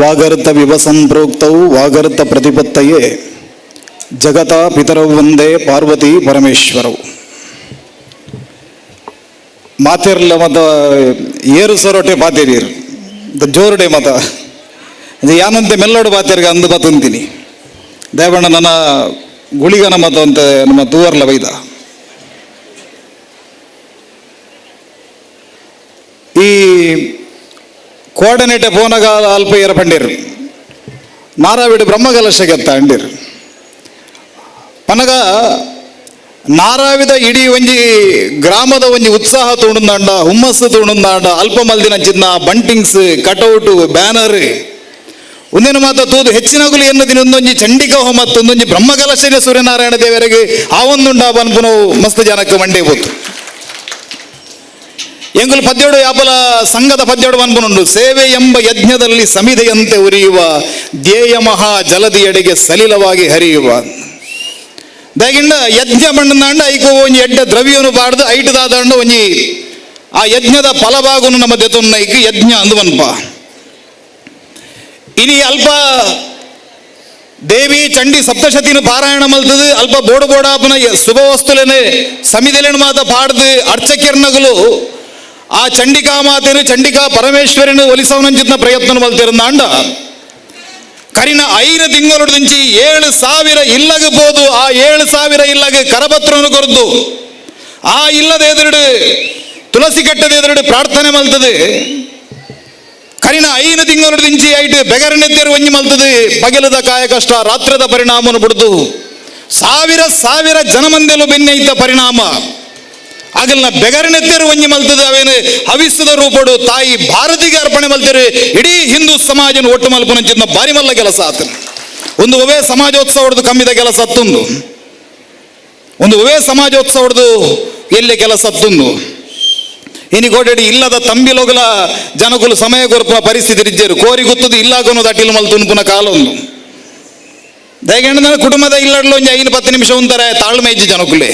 ವಾಗರ್ತ ವಿವಸಂ ಪ್ರೋಕ್ತವು ವಾಗರ್ತ ಪ್ರತಿಪತ್ತಯೇ. ಜಗತ ಪಿತರವು ಒಂದೇ ಪಾರ್ವತಿ ಪರಮೇಶ್ವರವು ಮಾತಿರ್ಲ ಮತ, ಏರು ಸೊರೋಟೆ ಪಾತಿರೀರು. ದ ಜೋರುಡೆ ಮತ. ಯಾನಂತೆ ಮೆಲ್ಲೋಡು ಪಾತಿರ್ಗ ಅಂದು ಬತ್ತಂತೀನಿ ದಯವಣ್ಣ ನನ್ನ ಗುಳಿಗನ ಮತ ಅಂತ ನಮ್ಮ ತೂವರ್ಲ ಬೈದ ಈ ಪೋನಗ ಅಲ್ಪ ಏರ ನಾರಾವಿಡು ನಾರಾವಿಡು ಬ್ರಹ್ಮಕಲಶಗೆತ್ತ ಅಂಡಿರು. ಪನಗ ನಾರಾವಿದ ಇಡೀ ಒಂಜಿ ಗ್ರಾಮದ ಒಂಜಿ ಉತ್ಸಾಹ ತೋಣುಂದಾಂಡ ಹುಮ್ಮಸ್ಸು ತೋಣುಂದಾಂಡ ಅಲ್ಪ ಮಲ್ದಿನ ಚಿನ್ನ, ಬಂಟಿಂಗ್ಸ್, ಕಟೌಟ್, ಬ್ಯಾನರ್ ಒಂದಿನ ಮಾತ ತೂದು ಹೆಚ್ಚಿನಗುಲು ಎನ್ನದಿನ ಒಂದೊಂಜಿ ಚಂಡಿಕ ಹೋಮ ಮತ್ತೊಂದೊಂಜಿ ಬ್ರಹ್ಮಕಲಶನ ಸೂರ್ಯನಾರಾಯಣ ದೇವರಿಗೆ ಆ ಒಂದುಂಡ ಬನ್ಪುನು ಮಸ್ತ್ ಜನಕ್ಕೆ ಮಂಡೆ ಹೋತು ಎಂಗುಲು ಪದ್ಯೋಡು ಯಾಪಲ ಸಂಘದ ಪದ್ಯೋಡು ಅನ್ಪನುಂಡು ಸೇವೆ ಎಂಬ ಯಜ್ಞದಲ್ಲಿ ಸಮಿಧೆಯಂತೆ ಉರಿಯುವ ಧ್ಯೇಯ ಮಹಾ ಜಲದಿಯಡೆಗೆ ಸಲಿಲವಾಗಿ ಹರಿಯುವ. ದಯಗಿಂಡ ಯಜ್ಞ ಬಣ್ಣದಾಂಡ ಐಕು ಒಂಜಿ ಎಡ್ಡ ದ್ರವ್ಯವನ್ನು ಪಾಡ್ದು ಐಟದಾದಂಡ ಒಂಜಿ ಆ ಯಜ್ಞದ ಫಲಭಾಗನು ನಮ್ಮ ಐಕ ಯಜ್ಞ ಅಂದು ಅನ್ಪ ಇನಿ ಅಲ್ಪ ದೇವಿ ಚಂಡಿ ಸಪ್ತಶತಿನ ಪಾರಾಯಣ ಮಲ್ತದು, ಅಲ್ಪ ಬೋಡ ಬೋಡಾಪನ ಶುಭ ವಸ್ತುಲೇನೆ ಸಮಿದಲೇನು ಮಾತ ಪಾಡ್ದು ಅರ್ಚಕಿರ್ನಗಲು ಆ ಚಂಡಿಕಾ ಮಾತೇನು ಚಂಡಿಕಾ ಪರಮೇಶ್ವರಿನ ಒಲಿಸವನಂಚಿನ ಪ್ರಯತ್ನ ಮಲ್ತಿರಂದಾಂಡ ಕರಿನ ಐದು ತಿಂಗಳು ದಿಂಚಿ ಏಳು ಸಾವಿರ ಇಲ್ಲಗ ಬೋದು ಆ ಏಳು ಸಾವಿರ ಇಲ್ಲಗ ಕರಪತ್ರವನ್ನು ಕೊರದು, ಆ ಇಲ್ಲದ ಎದುರುಡು ತುಳಸಿ ಕಟ್ಟದ ಎದುರುಡು ಪ್ರಾರ್ಥನೆ ಮಲ್ತದೆ. ಕರಿನ ಐದು ತಿಂಗಳು ದಿಂಚಿ ಐಟು ಬೆಗರನೆದ್ದೇರು ಒಂಜಿ ಮಲ್ತದೆ. ಬಗೆಲದ ಕಾಯ ಕಷ್ಟ ರಾತ್ರದ ಪರಿಣಾಮವನ್ನು ಬಿಡ್ದು. ಸಾವಿರ ಸಾವಿರ ಜನಮಂದೆಲು ಬೆನ್ನೈತ ಪರಿಣಾಮ. ಆಗಲ್ನ ಬೆಗರನೆತ್ತೇರು ಒಂಜಿ ಮಲ್ತದೆ ಅವೇನು? ಹವಿಸ್ಸದ ರೂಪಡು ತಾಯಿ ಭಾರತಿಗೆ ಅರ್ಪಣೆ ಮಲ್ತರೆ. ಇಡೀ ಹಿಂದೂ ಸಮಾಜನ ಒಟ್ಟು ಮಲ್ಪನಂಚಿನ ಬಾರಿ ಮಲ್ಲ ಕೆಲಸ ಆತನ. ಒಂದು ಒವೇ ಸಮಾಜೋತ್ಸವದ ಕಮ್ಮಿದ ಕೆಲಸ ತುಂದು ಒಂದು ಒವೇ ಸಮಾಜೋತ್ಸವದ ಎಲ್ಲಿ ಕೆಲಸ ತುಂದು ಇನಿ ಗೋಡೆಡಿ ಇಲ್ಲದ ತಂಬಿಲೊಗಲ ಜನಕುಲು ಸಮಯ ಕೊರಪ ಪರಿಸ್ಥಿತಿ ಇದ್ದರು ಕೋರಿ ಗೊತ್ತದು ಇಲ್ಲಾಗನು ದಟಿಲು ಮಲ್ತುನ್ ಕಾಲ ಒಂದು ದಯಗಂಡ ಕುಟುಂಬದ ಇಲ್ಲಡ್ಲು ಒಂದು ಐದು, ಪತ್ತು ನಿಮಿಷ ಉಂತಾರೆ ತಾಳ್ಮೆ ಇಜ್ಜಿ ಜನಕುಲೆ.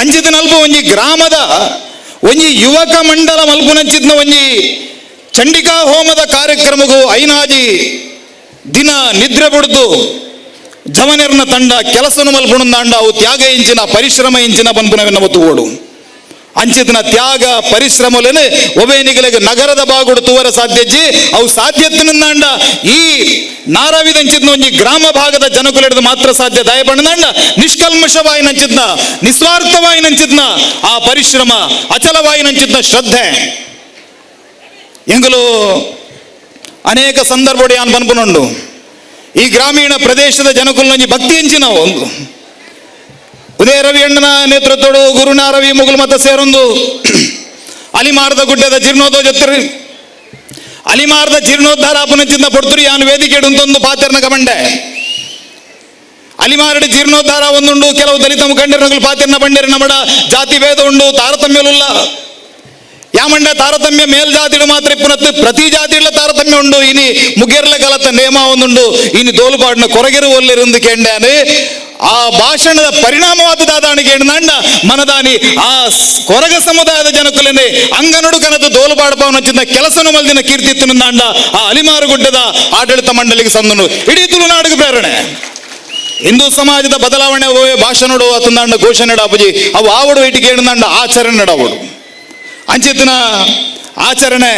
ಅಂಚಿದ ನಲ್ಪ ಒಂಜಿ ಗ್ರಾಮದ, ಒಂಜಿ ಯುವಕ ಮಂಡಲ ಮಲ್ಪುನಂಚಿದ್ನ ಒಂಜಿ ಚಂಡಿಕಾ ಹೋಮದ ಕಾರ್ಯಕ್ರಮಗೂ ಐನಾಜಿ ದಿನ ನಿದ್ರೆ ಬಿಡ್ದು ಜಮನಿರ್ನ ತಂಡ ಕೆಲಸನು ಮಲ್ಪುಣಂದಾಂಡ ಅವು ತ್ಯಾಗ ಇಂಚಿನ, ಪರಿಶ್ರಮ ಇಂಚಿನ ಬಂಪುನವೆನ್ನ ಒತ್ತು ಓಡು ಅಂಚಿತನ ತ್ಯಾಗ ಪರಿಶ್ರಮಲೇನೆ ಒಬೇನಿಗಳಿಗೆ ನಗರದ ಬಾಗುಡು ತೂವರ ಸಾಧ್ಯಜ್ಜಿ ಅವು ಸಾಧ್ಯತಿನಿಂದಾಂಡ ಈ ನಾರಾವಿದಂಚಿದ್ನ ಒಂಜಿ ಗ್ರಾಮ ಭಾಗದ ಜನಕುಲೆಡ್ದು ಮಾತ್ರ ಸಾಧ್ಯ. ದಯಪಣ್ಣದಾಂಡ ನಿಷ್ಕಲ್ಮಷವಾಯಿ ನಂಚಿದ್ನ ನಿಸ್ವಾರ್ಥವಾಯಿ ನಂಚಿದ್ನ ಆ ಪರಿಶ್ರಮ ಅಚಲವಾಯಿ ನಂಚಿದ್ನ ಶ್ರದ್ಧೆ. ಎಂಗಲು ಅನೇಕ ಸಂದರ್ಭ ಯಾನ್ ಈ ಗ್ರಾಮೀಣ ಪ್ರದೇಶದ ಜನಕುಲ್ನೊಂಜಿ ಭಕ್ತಿ ಎಂಚಿನ ಒಂದು ಉದಯ ರವಿಯಣ್ಣನ ನೇತೃತ್ವಡು ಗುರುನ ರವಿ ಮುಗುಲ್ ಮತ ಸೇರೊಂದು. ಅಲಿಮಾರದ ಗುಡ್ಡದ ಜೀರ್ಣೋದ್ವಜತ್ತರಿ ಅಲಿಮಾರದ ಜೀರ್ಣೋದ್ಧಾರ ಪುನಚಿಂದ ಪಡ್ತುರಿ ಯಾನು ವೇದಿಕೆ ಉಂತೊಂದು ಪಾತ್ರನ ಕಮಂಡೆ. ಅಲಿಮಾರಡಿ ಜೀರ್ಣೋದ್ಧಾರ ಒಂದುಂಡು, ಕೆಲವು ದಲಿತ ಮುಖಂಡರಗಳು ಪಾತ್ರನ ಬಂಡೇರಿ ನಮ್ಮಡ ಜಾತಿ ಭೇದ ಉಂಡು ತಾರತಮ್ಯಲುಲ್ಲ ಯಾಮಂಡ ತಾರತಮ್ಯ ಮೇಲ್ಜಾತಿಡು ಮಾತ್ರ ಇಪ್ಪನತ್ತು ಪ್ರತಿ ಜಾತಿಡ್ಲ ತಾರತಮ್ಯ ಉಂಡು. ಇನಿ ಮುಗೇರ್ಲ ಕಲತ ನೇಮ ಒಂದುಂಡು. ಇನಿ ತೋಲುಪಾಡಿನ ಕೊರಗೆರು ಕೆಂಡೆ ಆ ಭಾಷಣದ ಪರಿಣಾಮವಾದ ದಾದಾಣಿಗೆ ನಂಡ ಮನದಾನಿ, ಆ ಕೊರಗ ಸಮುದಾಯದ ಜನಕುಲನೆ ಅಂಗನಡು ಕನದ ದೋಲುಪಾಡು ಪವನಚ್ಚಿನ ಕೆಲಸನು ಮಲ್ದಿನ ಕೀರ್ತಿತ್ತು ನಂದ ಆ ಅಲಿಮಾರು ಗುಡ್ಡದ ಆಡಳಿತ ಮಂಡಳಿಗೆ ಸಂದನು. ಇಡೀ ತುಳುನಾಡಿಗೆ ಪ್ರೇರಣೆ. ಹಿಂದೂ ಸಮಾಜದ ಬದಲಾವಣೆ ಹೋಗಿ ಭಾಷೆ ನೋಡುವ ತಂದಾಂಡ ಘೋಷಣೆ ಅಪ್ಪಜಿ, ಅವು ಆವಡು ಇಟ್ಟಿಗೆ ಏನಂದಾಂಡ ಆಚರಣೆ ನಡವಡು. ಅಂಚಿತ್ತಿನ ಆಚರಣೆ,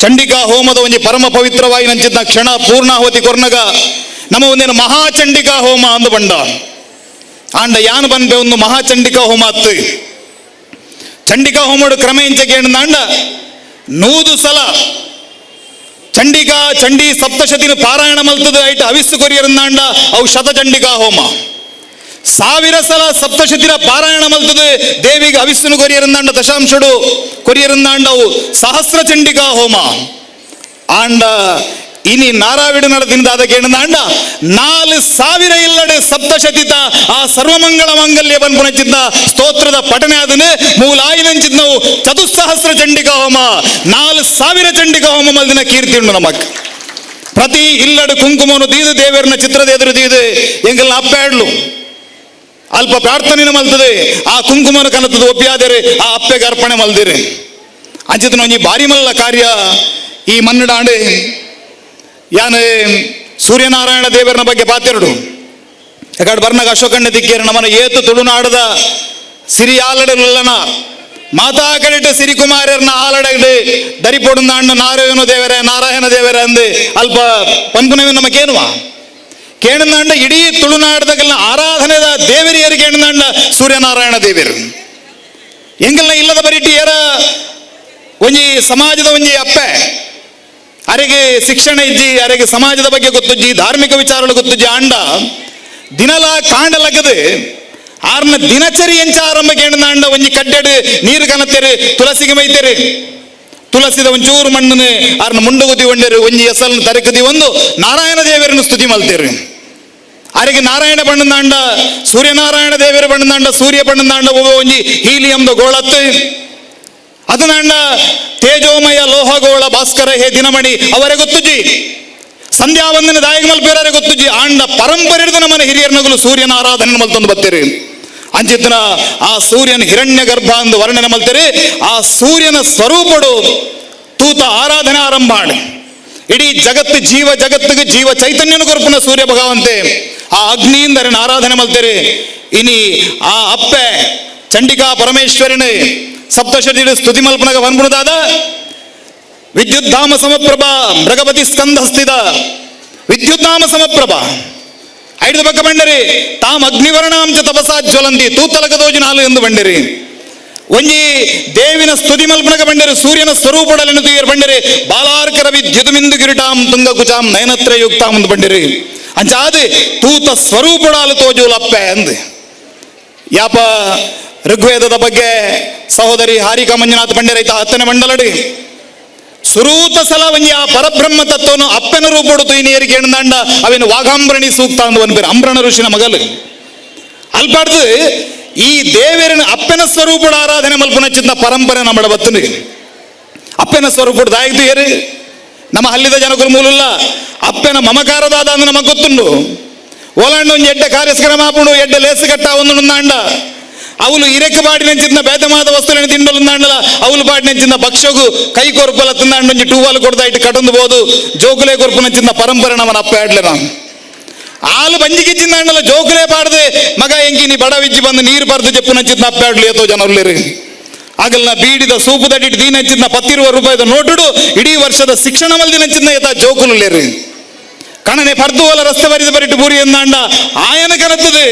ಚಂಡಿಕಾ ಹೋಮದ ಒಂಜಿ ಪರಮ ಪವಿತ್ರವಾಗಿ ನಂಚಿದ್ದ ಕ್ಷಣ ಪೂರ್ಣಾಹುತಿ ಕೊರ್ನಗ ನಮ್ಮ ಒಂದೇನು ಮಹಾಚಂಡಿಕಾ ಹೋಮ ಅಂದು ಬಂಡ ಆಂಡ ಯಾನ್ ಬಂದೆ ಒಂದು ಮಹಾಚಂಡಿಕಾ ಹೋಮ ಅತ್ತು ಚಂಡಿಕಾ ಹೋಮಡು ಕ್ರಮ ಇಂಚಗೆ ಅಂಡ ನೂದು ಸಲ ಚಂಡಿಕಾ ಚಂಡಿ ಸಪ್ತಶತಿನ ಪಾರಾಯಣ ಮಲ್ತದ ಐಟ್ ಹವಿಸ್ಸು ಕೊರಿಯರಂದಾಂಡ ಅವು ಶತಚಂಡಿಕಾ ಹೋಮ. ಸಾವಿರ ಸಲ ಸಪ್ತಶತಿರ ಪಾರಾಯಣ ಮಲ್ತದ ದೇವಿಗೆ ಹವಿಸ್ಸನು ಕೊರಿಯರಂದಾಂಡ ದಶಾಂಶಡು ಕೊರಿಯರಂದಾಂಡ ಅವು ಸಹಸ್ರ ಚಂಡಿಕಾ ಹೋಮ. ಆಂಡ ನಡೆದಿಂದ ಅದಕ್ಕೆ ಏನಂದ ನಾಲ್ ಸಾವಿರ ಇಲ್ಲಡೆ ಸಪ್ತಶತಿತ ಆ ಸರ್ವಮಂಗಳ ಮಾಂಗಲ್ಯ ಬನ್ಪುನಚಿದ್ದ ಸ್ತೋತ್ರದ ಪಠನೆ ಅದನ್ನು ಮೂಲಾಯಿನಂಚಿದ್ನವು ಚತುಸ್ಸಹಸ್ರ ಚಂಡಿಕಾ ಹೋಮ. ನಾಲ್ ಸಾವಿರ ಚಂಡಿಕಾ ಹೋಮ ಮಲ್ದಿನ ಕೀರ್ತಿ ಉಂಡು ನಮಕ್ ಪ್ರತಿ ಇಲ್ಲಡು ಕುಂಕುಮನು ದೀದು ದೇವರನ್ನ ಚಿತ್ರದ ಎದುರು ದೀದು ಎಂಗಲ್ನ ಅಪ್ಪಾಡ್ಲು ಅಲ್ಪ ಪ್ರಾರ್ಥನೆ ಮಲ್ತದೆ. ಆ ಕುಂಕುಮನ ಕನತದ ಒಪ್ಪಿಯಾದರೆ ಆ ಅಪ್ಪೆಗೆ ಅರ್ಪಣೆ ಮಲ್ದಿರಿ. ಅಂಚಿತನ ಒಂಜಿ ಬಾರಿ ಮಲ್ಲ ಕಾರ್ಯ ಈ ಮನ್ನಡಾಂಡೆ. ಯಾನ್ ಸೂರ್ಯನಾರಾಯಣ ದೇವರನ ಬಗ್ಗೆ ಪಾತೆರಡು ಯಾಕಡೆ ಬರ್ನಾಗ ಅಶೋಕಣ್ಣ ದಿಕ್ಕೇರ ನಮ್ಮನ ಏತು ತುಳುನಾಡದ ಸಿರಿಯಾಲಡಲನ ಮಾತಾ ಕಲಿಟ ಸಿರಿಕುಮಾರ್ಯರ್ನ ಆಲಡಗಡೆ ದರಿಪೊಡುಂದ ಅಣ್ಣ ನಾರಾಯಣ ದೇವರೇ ನಾರಾಯಣ ದೇವರೇ ಅಂದು ಅಲ್ಪ ಪಂಪುನವೆ ನಮಗೇನುವ ಕೇಣಂದಾಂಡ ಇಡೀ ತುಳುನಾಡದಗಲ್ನ ಆರಾಧನೆದ ದೇವರಿಯರು ಕೇಣಂದಾಂಡ ಸೂರ್ಯನಾರಾಯಣ ದೇವರು? ಎಂಗಲ್ನ ಇಲ್ಲದ ಬರಿಟಿ ಏರ ಒಂಜಿ ಸಮಾಜದ ಒಂಜಿ ಅಪ್ಪೆ. ಅರೆಗೆ ಶಿಕ್ಷಣ ಇಜ್ಜಿ, ಅರೆಗೆ ಸಮಾಜದ ಬಗ್ಗೆ ಗೊತ್ತುಜ್ಜಿ, ಧಾರ್ಮಿಕ ವಿಚಾರಗಳು ಗೊತ್ತುಜ್ಜಿ, ಆಂಡ ದಿನಲ ಕಾಂಡಲಗದು ಆರ್ನ ದಿನಚರಿ ಎಂಚ ಆರಂಭ ಅಂಡ ಒಂಜಿ ಕಡ್ಡೆಡು ನೀರು ಕನತೆರು ತುಳಸಿಗೆ ಮೈತೆರು ತುಳಸಿದ ಒಂಚೂರು ಮಣ್ಣನ್ನು ಆರ್ನ ಮುಂಡುಗುದಿ ಒಂಡೆರು, ಒಂಜಿ ಎಸಲ್ನ ತರಕದಿ ಒಂದು ನಾರಾಯಣ ದೇವರನ್ನು ಸ್ತುತಿ ಮಲ್ತೇರು. ಅರಿಗೆ ನಾರಾಯಣ ಬಣ್ಣದಾಂಡ ಸೂರ್ಯನಾರಾಯಣ ದೇವರ ಬಣ್ಣದಾಂಡ ಸೂರ್ಯ ಬಣ್ಣದಾಂಡ ಒಂಜಿ ಹೀಲಿಯಂದ ಗೋಳತ್ತು. ಅದನಾಂಡ ತೇಜೋಮಯ ಲೋಹಗೋಳ ಭಾಸ್ಕರ ಹೇ ದಿನಮಣಿ, ಅವರೇ ಗೊತ್ತುಜಿ ಸಂಧ್ಯಾ ವಂದನ ದಾಯಕ ಮಲ್ಪೇರೇ ಗೊತ್ತುಜಿ ಆಂಡ ಪರಂಪರೆ ಹಿಡಿದು ನಮ್ಮನ ಹಿರಿಯರ ನಗಲು ಸೂರ್ಯನ ಆರಾಧನೆ ಮಲ್ತೊಂದು ಬತ್ತೇರಿ ಅಂಚಿತ್ತಿನ ಆ ಸೂರ್ಯನ ಹಿರಣ್ಯ ಗರ್ಭ ಅಂದು ವರ್ಣನೆ ಮಲ್ತೇರಿ ಆ ಸೂರ್ಯನ ಸ್ವರೂಪಡು ತೂತ ಆರಾಧನೆ ಆರಂಭ ಇಡೀ ಜಗತ್ತು ಜೀವ ಜಗತ್ತಿಗೆ ಜೀವ ಚೈತನ್ಯನ ಕೊರಪುನ ಸೂರ್ಯ ಭಗವಂತೆ. ಆ ಅಗ್ನಿಯಿಂದ ಆರಾಧನೆ ಮಲ್ತೇರಿ ಇನಿ ಆ ಅಪ್ಪೆ ಚಂಡಿಕಾ ಪರಮೇಶ್ವರನೇ ಸಪ್ತಶತಿಡು ಸ್ತುತಿ ಮಲ್ಪನಗ ವಿದ್ಯುತ್ ಧಾಮ ಸಮಪ್ರಭ, ಮೃಗಪತಿ ಸ್ಕಂದ ಹಸ್ತಿದ. ವಿದ್ಯುದ್ಧಾಮ ಸಮಪ್ರಭ. ಐದು ಪಕ್ಕ ಬಂಡರಿ ತಾಮ್ ಅಗ್ನಿವರ್ಣಾಂಚ ತಪಸಾ ಜ್ವಲಂತಿ ತೂತಲಗದೋಜು ನಾಲು ಎಂದು ಬಂಡರಿ ಒಂಜಿ ದೇವಿನ ಸ್ತುತಿ ಮಲ್ಪನಗ ಬಂಡರಿ ಸೂರ್ಯನ ಸ್ವರೂಪಡಲೆನ್ನು ತುಯರ್ ಬಂಡಿರಿ ಬಾಲಾರ್ಕರ ವಿದ್ಯುತಮಿಂದು ಗಿರಿಟಾಂ ತುಂಗ ಕುಚಾಂ ನಯನತ್ರ ಯುಕ್ತಾಂ ಎಂದು ಬಂಡರಿ ಅಂಚಾದಿ ತೂತ ಸ್ವರೂಪಡಾಲು ತೋಜು ಲಪ್ಪೆ ಅಂದು. ಯಾಪ ಋಗ್ವೇದದ ಬಗ್ಗೆ ಸಹೋದರಿ ಹಾರಿಕಾ ಮಂಜುನಾಥ್ ಬಂಡರೈತ ಹತ್ತನೇ ಮಂಡಲಡಿ. ಸುರೂತ ಸಲವಂಜಿ ಆ ಪರಬ್ರಹ್ಮ ತತ್ವನು ಅಪ್ಪನ ರೂಪಡು ಇನಿಯರಿಗೆ ಎಣ್ಣಾಂಡ ಅವನು ವಾಗಾಂಬ್ರಣಿ ಸೂಕ್ತ ಅಂದು ಒಂದು ಅಂಬ್ರಣ ಋಷಿನ ಮಗಲು. ಅಲ್ಪಾಡ್ದು, ಈ ದೇವರಿನ ಅಪ್ಪನ ಸ್ವರೂಪದ ಆರಾಧನೆ ಮಲ್ಪನ ಚಿಂತ ಪರಂಪರೆ ನಮ್ಮ ಬತ್ತನು. ಅಪ್ಪನ ಸ್ವರೂಪದ ದಾಯಕದು ಏರು? ನಮ್ಮ ಹಲ್ಲಿದ ಜನಕರು ಮೂಲಲ್ಲ. ಅಪ್ಪನ ಮಮಕಾರದಾದ ಅಂದ್ರೆ ನಮಗೆ ಗೊತ್ತುಂಡು. ಓಲಾಂಡ ಒಂದು ಎಡ್ಡೆ ಕಾರ್ಯಕ್ರಮ ಆಪುಂಡು ಎಡ್ಡೆ ಲೇಸು ಕಟ್ಟ ಒಂದು ನಂದಾಂಡ ಅವಳು ಇರೆಕ ಬಾಡಿನಂಚಿನ ಬೇದಮಾದ ವಸ್ತುಗಳನ್ನು ತಿಂಡಲು ನಾಂಡಲ ಬಾಡಿ ಬಾಡಿನಂಚಿನ ಭಕ್ಷಗು ಕೈ ಕೊರ್ಪಲ ತಿಂದಾಂಡು ಟೂವಾಲ್ ಕೊಡ್ದ ಇಟ್ಟು ಕಟಂದು ಜೋಕುಲೆ ಜೋಕುಲೆ ಕೊರ್ಪುನಂಚಿನ ಪರಂಪರೆ ನಮ್ಮನ ಅಪ್ಪ ಆಡ್ಲೆ ನಾನು. ಆಲು ಬಂಜಿಗಿಚ್ಚಿಂದಾಂಡಲ ಜೋಕುಲೆ ಪಾಡ್ದೆ, ಮಗ ಎಂಗಿ ನೀ ಬಡ ವಿಜ್ಜಿ ಬಂದು ನೀರು ಬರ್ದು ಜಪ್ಪು ನಂಚಿನ ಅಪ್ಪ ಆಡ್ಲಿ ಜನ ಜನರ್ಲೇರಿ ಆಗಲ್ನ ಬೀಡಿದ ಸೂಪು ದಡ್ಡಿಟ್ಟು ದೀನಂಚಿನ ಪತ್ತಿರುವ ರೂಪಾಯಿದ ನೋಟುಡು, ಇಡೀ ವರ್ಷದ ಶಿಕ್ಷಣ ಮಲ್ದಿನಂಚಿನ ಎತ್ತ ಜೋಕುಲು ಕಣನೆ ಪರ್ದುವಲ ರಸ್ತೆ ಬರಿದು ಬರಿಟ್ಟು ಬೂರಿ ಎಂದಾಂಡ, ಆಯನ ಕನತ್ತದೆ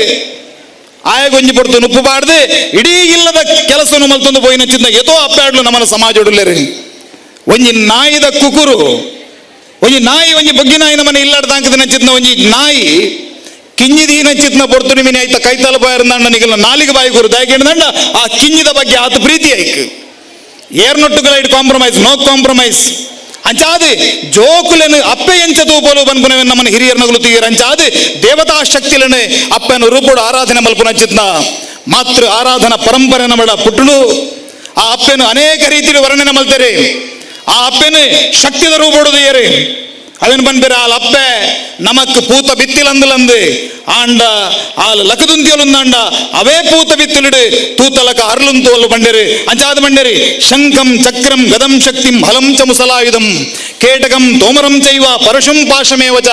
ಆಯ ಗೊಂಜಿ ಪಡ್ತು ಬಾಡ್ದೆ ಇಡೀ ಇಲ್ಲದ ಕೆಲಸವನ್ನು ಮಲ್ತೊಂದು ಪೋಯಿನ ಚಿಂದ ಎತೋ ಅಪ್ಪಾಡ್ಲು ನಮ್ಮನ ಸಮಾಜ ಉಡಲೇರಿ ಒಂಜಿ ನಾಯಿದ ಕುಕುರು, ಒಂಜಿ ನಾಯಿ ಒಂಜಿ ಬಗ್ಗಿ ನಾಯಿ ಇಲ್ಲಾಡ್ದ ಇಲ್ಲಾಡ್ದಾಂಕದ ಚಿತ್ನ ಒಂಜಿ ನಾಯಿ, ಕಿಂಜಿದಿ ಚಿತ್ನ ಪೊರ್ತು ನಿಮಿನ ಆಯ್ತ ಕೈತಲ ಬಾಯರ್ದಂಡ ನಿಗಲ ನಾಲಿಗೆ ಬಾಯಿ ಗುರು ದಾಯ್ಕೊಂಡಂಡ ಆ ಕಿಂಜಿದ ಬಗ್ಗೆ ಆತ ಪ್ರೀತಿ ಆಯ್ತು ಏರ್ನೊಟ್ಟುಗಳ ಇಟ್ಟು ಕಾಂಪ್ರಮೈಸ್ ನೋ ಕಾಂಪ್ರಮೈಸ್ ಅಂಚಾದು, ಜೋಕುಲನು ಅಪ್ಪೆ ಎಂಚ ತೂಪಲು ಬನ್ಪುನವೆ ನಮ್ಮನ ಹಿರಿಯರ್ ನಗಲು ತೀರ ಅಂಚಾದೆ ದೇವತಾ ಶಕ್ತಿಲನೆ ಅಪ್ಪನ ರೂಪುಡು ಆರಾಧನೆ ಮಲ್ಪುನ ಚಿತ್ನ ಮಾತೃ ಆರಾಧನಾ ಪರಂಪರೆ ನಮ್ಮಡ ಪುಟ್ಟುಡು ಆ ಅಪ್ಪೆನು ಅನೇಕ ರೀತಿಯಲ್ಲಿ ವರ್ಣನೆ ಮಲ್ತಾರೆ. ಆ ಅಪ್ಪೆನು ಶಕ್ತಿದ ರೂಪುಡುದು ಏರು ಅವನ್ ಬಂದ್ಬೇರೆ ಆಲ್ ಅಪ್ಪೆ, ನಮಕ್ ಪೂತ ಬಿತ್ತಿಲಂದಲಂದು ಆಂಡ, ಆಲ್ ಲಕದುಂತಿಯಲುಂದಾಂಡ ಅವೇ ಪೂತ ಬಿತ್ತಿಲಿಡು. ತೂತಲಕ ಅಲ್ಲು ಬಂಡೇರಿ ಅಂಜಾದ ಬಂಡೇರಿ ಶಂಖಂ ಚಕ್ರಂ ಗದಂ ಶಕ್ತಿಂ ಹಲಂ ಚ ಮುಸಲಾಯುಧಂ. ಕೇಟಕಂ ತೋಮರಂ ಚೈವ ಪರಶುಂ ಪಾಶಮೇವ ಚ